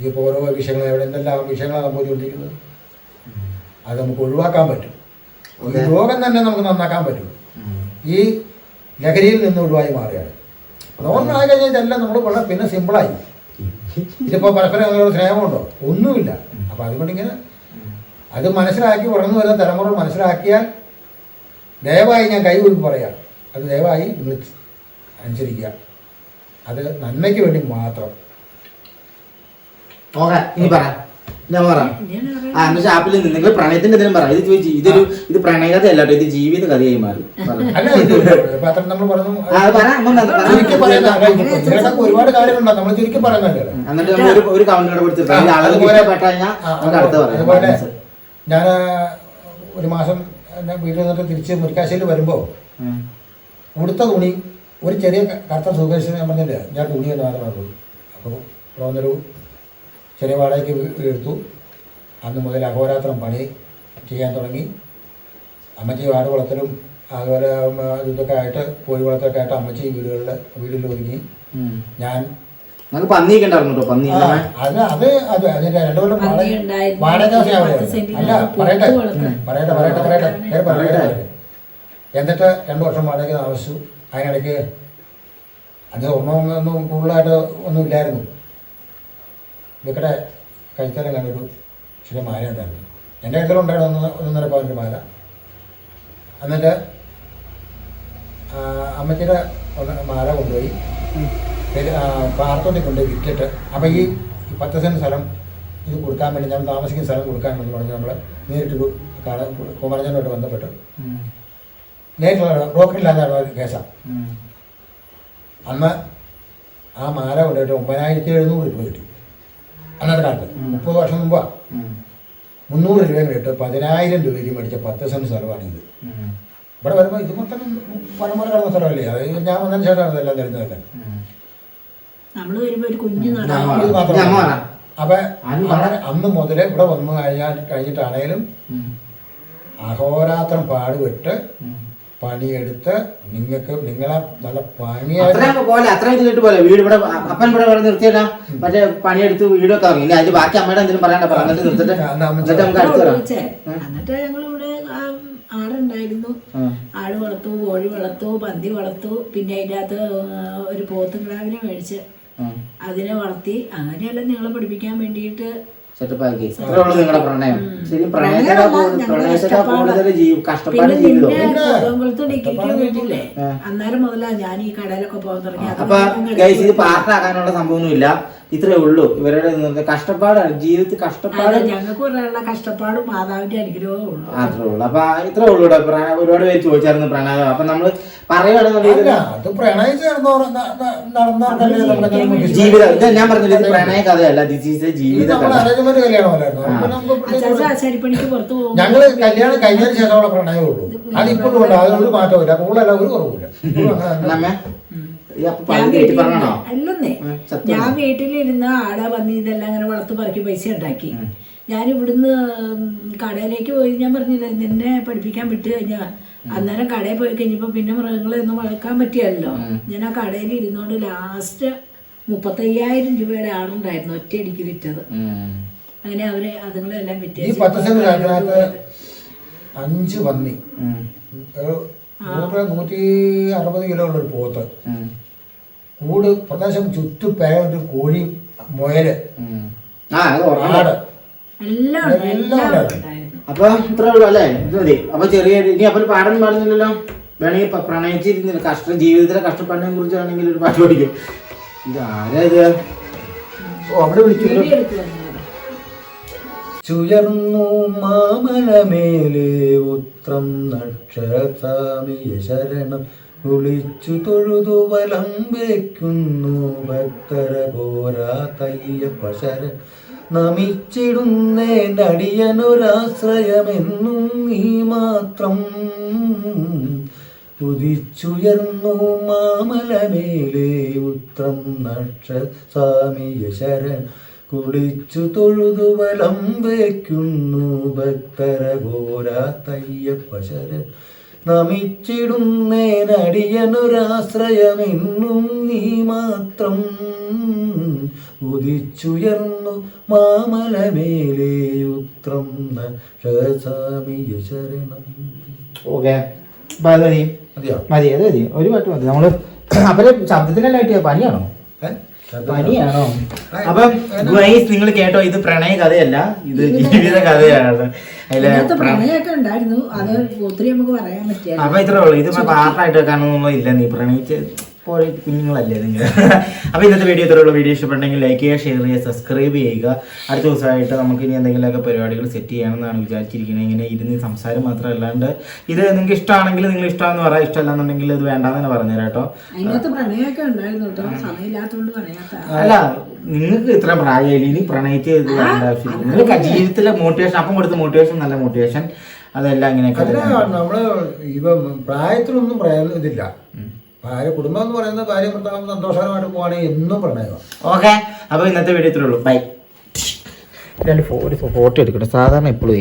ഈ ഓരോ വിഷയങ്ങൾ എവിടെ എന്തെല്ലാം വിഷയങ്ങളാണ് സംഭവിച്ചുകൊണ്ടിരിക്കുന്നത് അത് നമുക്ക് ഒഴിവാക്കാൻ പറ്റും. ഈ രോഗം തന്നെ നമുക്ക് നന്നാക്കാൻ പറ്റും. ഈ ലഹരിയിൽ നിന്ന് ഒഴിവായി മാറിയാണ് നോർമൽ ആയി കഴിഞ്ഞാൽ ഇതെല്ലാം നമ്മൾ വളരെ പിന്നെ സിമ്പിളായി. ഇതിപ്പോൾ പരസ്പരം തമ്മിലുള്ള സ്നേഹമുണ്ടോ? ഒന്നുമില്ല. അപ്പോൾ അതുകൊണ്ട് ഇങ്ങനെ അത് മനസ്സിലാക്കി വളർന്നു വരുന്ന തലമുറ മനസ്സിലാക്കിയാൽ ദയവായി ഞാൻ കൈ കൊടുത്ത് പറയാം. അത് ദയവായി നിങ്ങൾ അനുസരിക്കുക. അത് നന്മയ്ക്ക് വേണ്ടി മാത്രം. ഓക്കെ ഇനി പറ. ഞാൻ പറ? ആ ഷാപ്പിൽ നിന്ന് നിങ്ങൾ പ്രണയത്തിന്റെ എന്തെങ്കിലും പറ. ഇത് ചോദിച്ചു ഇതൊരു ഇത് പ്രണയകഥ അല്ല കേട്ടോ. ഇത് ജീവിത കഥയായി മാറി. പറ. അല്ല ഇത് പത്രം നമ്മൾ പറഞ്ഞു ആ, അത് പറ. അമ്മ അത് പറ. ചുരുക്കി പറയുന്ന ഇതിനകത്ത് ഒരുപാട് നമ്മൾ ചുരുക്കി പറയുന്നതല്ലേ എന്നിട്ട് നമ്മൾ ഒരു ഒരു കൗണ്ടർ കൊടുത്തിട്ട് ആളുകൾ അതുപോലെ- പെട്ട കഴിഞ്ഞാൽ ആ, നമുക്ക് അടുത്ത അതുപോലെ പറയാം. ഞാൻ ഒരു മാസം എന്നെ വീട്ടിൽ നിന്നിട്ട് തിരിച്ച് മുരിക്കാശ്ശേരി വരുമ്പോ ഉം. ഉടുത്ത തുണി ഒരു ചെറിയ ക- കറുത്ത സുഖേഷ് ഞാൻ പറഞ്ഞില്ലേ? ഞാൻ തുണി എന്ന് മാത്രമേ ഉള്ളൂ. അപ്പോൾ തോന്നൊരു ചെറിയ വാടകയ്ക്ക് വീടെടുത്തു. എടുത്തു അന്ന് മുതൽ അഹോരാത്രം പണി ചെയ്യാൻ തുടങ്ങി. അമ്മച്ചി ആട് വളർത്തലും അതുപോലെ ഇതൊക്കെ ആയിട്ട് കോഴി വളർത്തലൊക്കെ ആയിട്ട് അമ്മച്ചി വീടുകളിൽ വീടുകളിൽ ഒതുങ്ങി. ഞാൻ പന്നി. അത് അത് അത് അതിന്റെ രണ്ടു കൊല്ലം വാടക അല്ല പറയട്ടെ. പറയട്ടെ പറയട്ടെ പറയട്ടെ. പറയട്ടെ. എന്നിട്ട് രണ്ടു വർഷം വാടക താമസിച്ചു. അതിനിടയ്ക്ക് അത് ഒന്നും ഒന്നും കൂടുതലായിട്ട് ഒന്നും ഇല്ലായിരുന്നു. ഇവക്കടെ കഴുത്തരം കണ്ടൊരു ചെറിയ മാല ഉണ്ടായിരുന്നു. എന്റെ കഴുത്തിലുണ്ടായിരുന്നു ഒന്ന് ഒന്നര പവന്റെ മാല. എന്നിട്ട് അമ്മച്ചിയുടെ മാല കൊണ്ടുപോയി. പാർത്തോണ്ടി കൊണ്ടുപോയി വിറ്റിട്ട്. അപ്പം ഈ പത്ത് സെന്റ് സ്ഥലം ഇത് കൊടുക്കാൻ വേണ്ടി ഞാൻ താമസിക്കുന്ന സ്ഥലം കൊടുക്കാൻ എന്ന് പറഞ്ഞ്. നമ്മൾ നേരിട്ടൊരു കാണ കുമാരജനുമായിട്ട് ബന്ധപ്പെട്ട്. നേരിട്ടുള്ള ബ്രോക്കറില്ലാതെ കേസാണ് അന്ന് ആ മാല കൊണ്ടുപോയിട്ട് ഒമ്പതിനായിരത്തി എഴുന്നൂറ് രൂപ കിട്ടി. അന്നത്തെ കാലത്ത് മുപ്പത് വർഷം മുമ്പാണ് മുന്നൂറ് രൂപയും കിട്ട്. പതിനായിരം രൂപയ്ക്ക് മേടിച്ച പത്ത് സെന്റ് സ്ഥലമാണ് ഇത് ഇവിടെ വരുമ്പോൾ ഇത് മൊത്തം പരമ്പര കിടന്ന സ്ഥലമല്ലേ? അത് ഞാൻ വന്നതിന് ശേഷമാണ് ഇതെല്ലാം തരുന്നതല്ലേ നമ്മൾ വരുമ്പോ കുഞ്ഞു നട. ഞാൻ പറയാം. അപ്പൊ അങ്ങനെ അന്ന് മുതലേ ഇവിടെ വന്നു കഴിഞ്ഞാൽ കഴിഞ്ഞിട്ടാണേലും അഹോരാത്രം പാടുപെട്ട് പണിയെടുത്ത് നിങ്ങൾക്ക് നിങ്ങളെ നല്ല പണിയായിട്ട് അത്രയും പോലെ അത്രയും ഇതിലിട്ട് പോലെ വീട് ഇവിടെ അപ്പൻ ഇവിടെ ഇവിടെ നിർത്തിയല്ല. മറ്റേ പണിയെടുത്ത് വീടൊക്കെ ഇറങ്ങി ഇല്ല അതിന് ബാക്കി അമ്മയുടെ എന്തെങ്കിലും പറയണ്ട പറഞ്ഞിട്ട് നിർത്തിട്ട് എന്നിട്ട് നമുക്ക് അടുത്ത് എന്നിട്ട് ആടുണ്ടായിരുന്നു. ആട് വളർത്തു കോഴി വളർത്തു പന്തി വളർത്തു പിന്നെ അതിന്റെ അകത്ത് ഒരു പോത്തുകിടാവിനെ മേടിച്ച് അതിനെ വളർത്തി അങ്ങനെയല്ല നിങ്ങളെ പഠിപ്പിക്കാൻ വേണ്ടിയിട്ട് ഇത്രേ ഉള്ളൂ നിങ്ങളുടെ പ്രണയം. ശരി കൂടുതൽ കൂടുതൽ ജീവി കഷ്ടപ്പാട് ജീവിതം അന്നേരം മുതലാ ഞാൻ ഈ കടയിലൊക്കെ പോകാൻ തുടങ്ങി. അത് അപ്പൊ ഞാൻ ഗൈസ് ഇത് പാർട്ടാക്കാനുള്ള സംഭവമൊന്നുമില്ല. ഇത്രേ ഉള്ളൂ. ഇവരുടെ കഷ്ടപ്പാടാണ്. ജീവിതത്തിൽ കഷ്ടപ്പാട് ഞങ്ങൾക്ക് കഷ്ടപ്പാടും മാതാവിന്റെ അനുഗ്രഹവും ഉള്ളൂ. അപ്പൊ ഇത്രേ ഉള്ളൂ പ്രണയം ഒരുപാട് പേര് ചോദിച്ചായിരുന്നു പ്രണയം അപ്പൊ നമ്മൾ പറയുകയാണെന്നുണ്ടെങ്കിൽ അത് ജീവിതം ഇത് ഞാൻ പറഞ്ഞില്ല ഇത് പ്രണയ കഥയല്ല. ദിസ് ഈസ് എ ജീവിത ഞങ്ങൾ കല്യാണം കഴിഞ്ഞതിന് ശേഷമുള്ള പ്രണയമേ ഉള്ളൂ അതിപ്പോഴും ഉണ്ട്. അതിനൊരു മാറ്റമില്ല കൂടുതലല്ല ഒരു കുറവില്ല [laughs] അല്ലെന്നേ. ഞാൻ വീട്ടിലിരുന്ന് ആടെ വന്ന് ഇതെല്ലാം അങ്ങനെ വളർത്ത് പറക്കി പൈസ ഉണ്ടാക്കി. ഞാൻ ഇവിടുന്ന് കടയിലേക്ക് പോയി ഞാൻ പറഞ്ഞില്ല നിന്നെ പഠിപ്പിക്കാൻ വിട്ട് കഴിഞ്ഞാ. അന്നേരം കടയിൽ പോയി കഴിഞ്ഞപ്പോ പിന്നെ മൃഗങ്ങളെ ഒന്നും വളർക്കാൻ പറ്റിയല്ലോ. ഞാൻ ആ കടയിൽ ഇരുന്നോണ്ട് ലാസ്റ്റ് മുപ്പത്തയ്യായിരം രൂപയുടെ ആടുണ്ടായിരുന്നു ഒറ്റയടിക്ക് വിറ്റത്. അങ്ങനെ അവർ അതുങ്ങളെല്ലാം വിറ്റി അഞ്ച് പന്നി. നൂറ്റി അറുപത് കിലോ ഉള്ള ഒരു പോത്ത്. കൂട് പ്രദേശം ചുറ്റു പേര് കോഴി മുയൽ. ആട്. എല്ലാം എല്ലാം എല്ലാം ഉണ്ടായിരുന്നു. ഉണ്ടായിരുന്നു. അപ്പൊ ഇത്രേ ഉള്ളൂ അല്ലേ? ഇത് മതി. അപ്പൊ ചെറിയ ഇനി അപ്പൊ ഒരു പാടം പാടുന്നില്ലല്ലോ? വേണമെങ്കിൽ പ്രണയിച്ചിരുന്നില്ല. കഷ്ട ജീവിതത്തിലെ കഷ്ടപ്പാടിനെ കുറിച്ചാണെങ്കിൽ ഒരു പാട്ട് പഠിക്കും. ഇത് ആരാ ഇത്? ഓ അവിടെ വിളിച്ചു വീഡിയോ ചുയർന്നു മാമലമേലെ ഉത്രം നക്ഷസാമിയ ശരണം. വിളിച്ചു തൊഴുതു വലം വയ്ക്കുന്നു. ഭക്തര പോരാ തയ്യപ്പ ശരൺ നമിച്ചിടുന്നേ നടിയനൊരാശ്രയമെന്നും നീ മാത്രം. ഉദിച്ചുയർന്നു മാമലമേലെ ഉത്രം നക്ഷ സ്വാമിയ ശരൺ കുളിച്ചു തൊഴുതു വലം വയ്ക്കുന്നു. ഭക്തര പോരാ തയ്യപ്പ ശരൺ നമിച്ചിടുന്നേനടിയനൊരാശ്രയമെന്നും നീ മാത്രം. ഉദിച്ചുയർന്നു മാമലമേലേയുത്രം നക്ഷസാമിയ ശരണം ഓക്കെ. മതി മതിയോ? മതി അത് മതി. ഒരു പാട്ട് മതി. നമ്മൾ [clears throat] അവരെ ശബ്ദത്തിനെല്ലാം ആയിട്ട് പനിയാണോ? ഏ? പനിയാണോ? അപ്പം ഗൈസ് നിങ്ങൾ കേട്ടോ ഇത് പ്രണയ കഥയല്ല. ഇത് ജീവിത കഥയാണ്. പ്രണയമൊക്കെ ഉണ്ടായിരുന്നു. അത് ഒത്തിരി നമുക്ക് പറയാൻ പറ്റില്ല അപ്പൊ ഇത്രേ ഉള്ളൂ. ഇത് പാർട്ടായിട്ട് വെക്കാനൊന്നും ഇല്ല. നീ പ്രണയിച്ച് പോയി കുഞ്ഞുങ്ങളല്ലേ നിങ്ങൾ? [laughs] അപ്പൊ ഇന്നത്തെ വീഡിയോ ഇത്രയുള്ള വീഡിയോ ഇഷ്ടപ്പെട്ടെങ്കിൽ ലൈക്ക് ചെയ്യുക ഷെയർ ചെയ്യുക സബ്സ്ക്രൈബ് ചെയ്യുക. അടുത്ത ദിവസമായിട്ട് നമുക്ക് ഇനി എന്തെങ്കിലുമൊക്കെ പരിപാടികൾ സെറ്റ് ചെയ്യണമെന്നാണ് വിചാരിച്ചിരിക്കുന്നത്. ഇങ്ങനെ ഇരുന്ന് സംസാരം മാത്രമല്ലാണ്ട് ഇത് നിങ്ങൾക്ക് ഇഷ്ടമാണെങ്കിൽ നിങ്ങൾ ഇഷ്ടമെന്ന് പറയാം. ഇഷ്ടമല്ലാന്നുണ്ടെങ്കിൽ ഇത് വേണ്ടാന്ന് തന്നെ പറഞ്ഞുതരാം കേട്ടോ. അല്ല നിങ്ങൾക്ക് ഇത്ര പ്രായമില്ല ഇനി പ്രണയിച്ച് ഇത് വേണ്ട ആവശ്യമില്ല. നിങ്ങൾക്ക് ജീവിതത്തിലെ മോട്ടിവേഷൻ അപ്പം കൊടുത്ത മോട്ടിവേഷൻ നല്ല മോട്ടിവേഷൻ അതെല്ലാം ഇങ്ങനെയൊക്കെ. നമ്മൾ ഇപ്പം പ്രായത്തിലൊന്നും പ്രയോജനം ഇതില്ല. ഭാര്യ കുടുംബം എന്ന് പറയുന്നത് ഭാര്യ ഭർത്താവ് സന്തോഷകരമായിട്ട് പോവാണെങ്കിൽ എന്നും പ്രണയമാണ് ഓക്കെ അപ്പൊ ഇന്നത്തെ വീഡിയോ ഇത്രേ ഉള്ളൂ. ബൈ രണ്ട് ഒരു ഫോട്ടോ എടുക്കട്ടെ. സാധാരണ എപ്പോഴും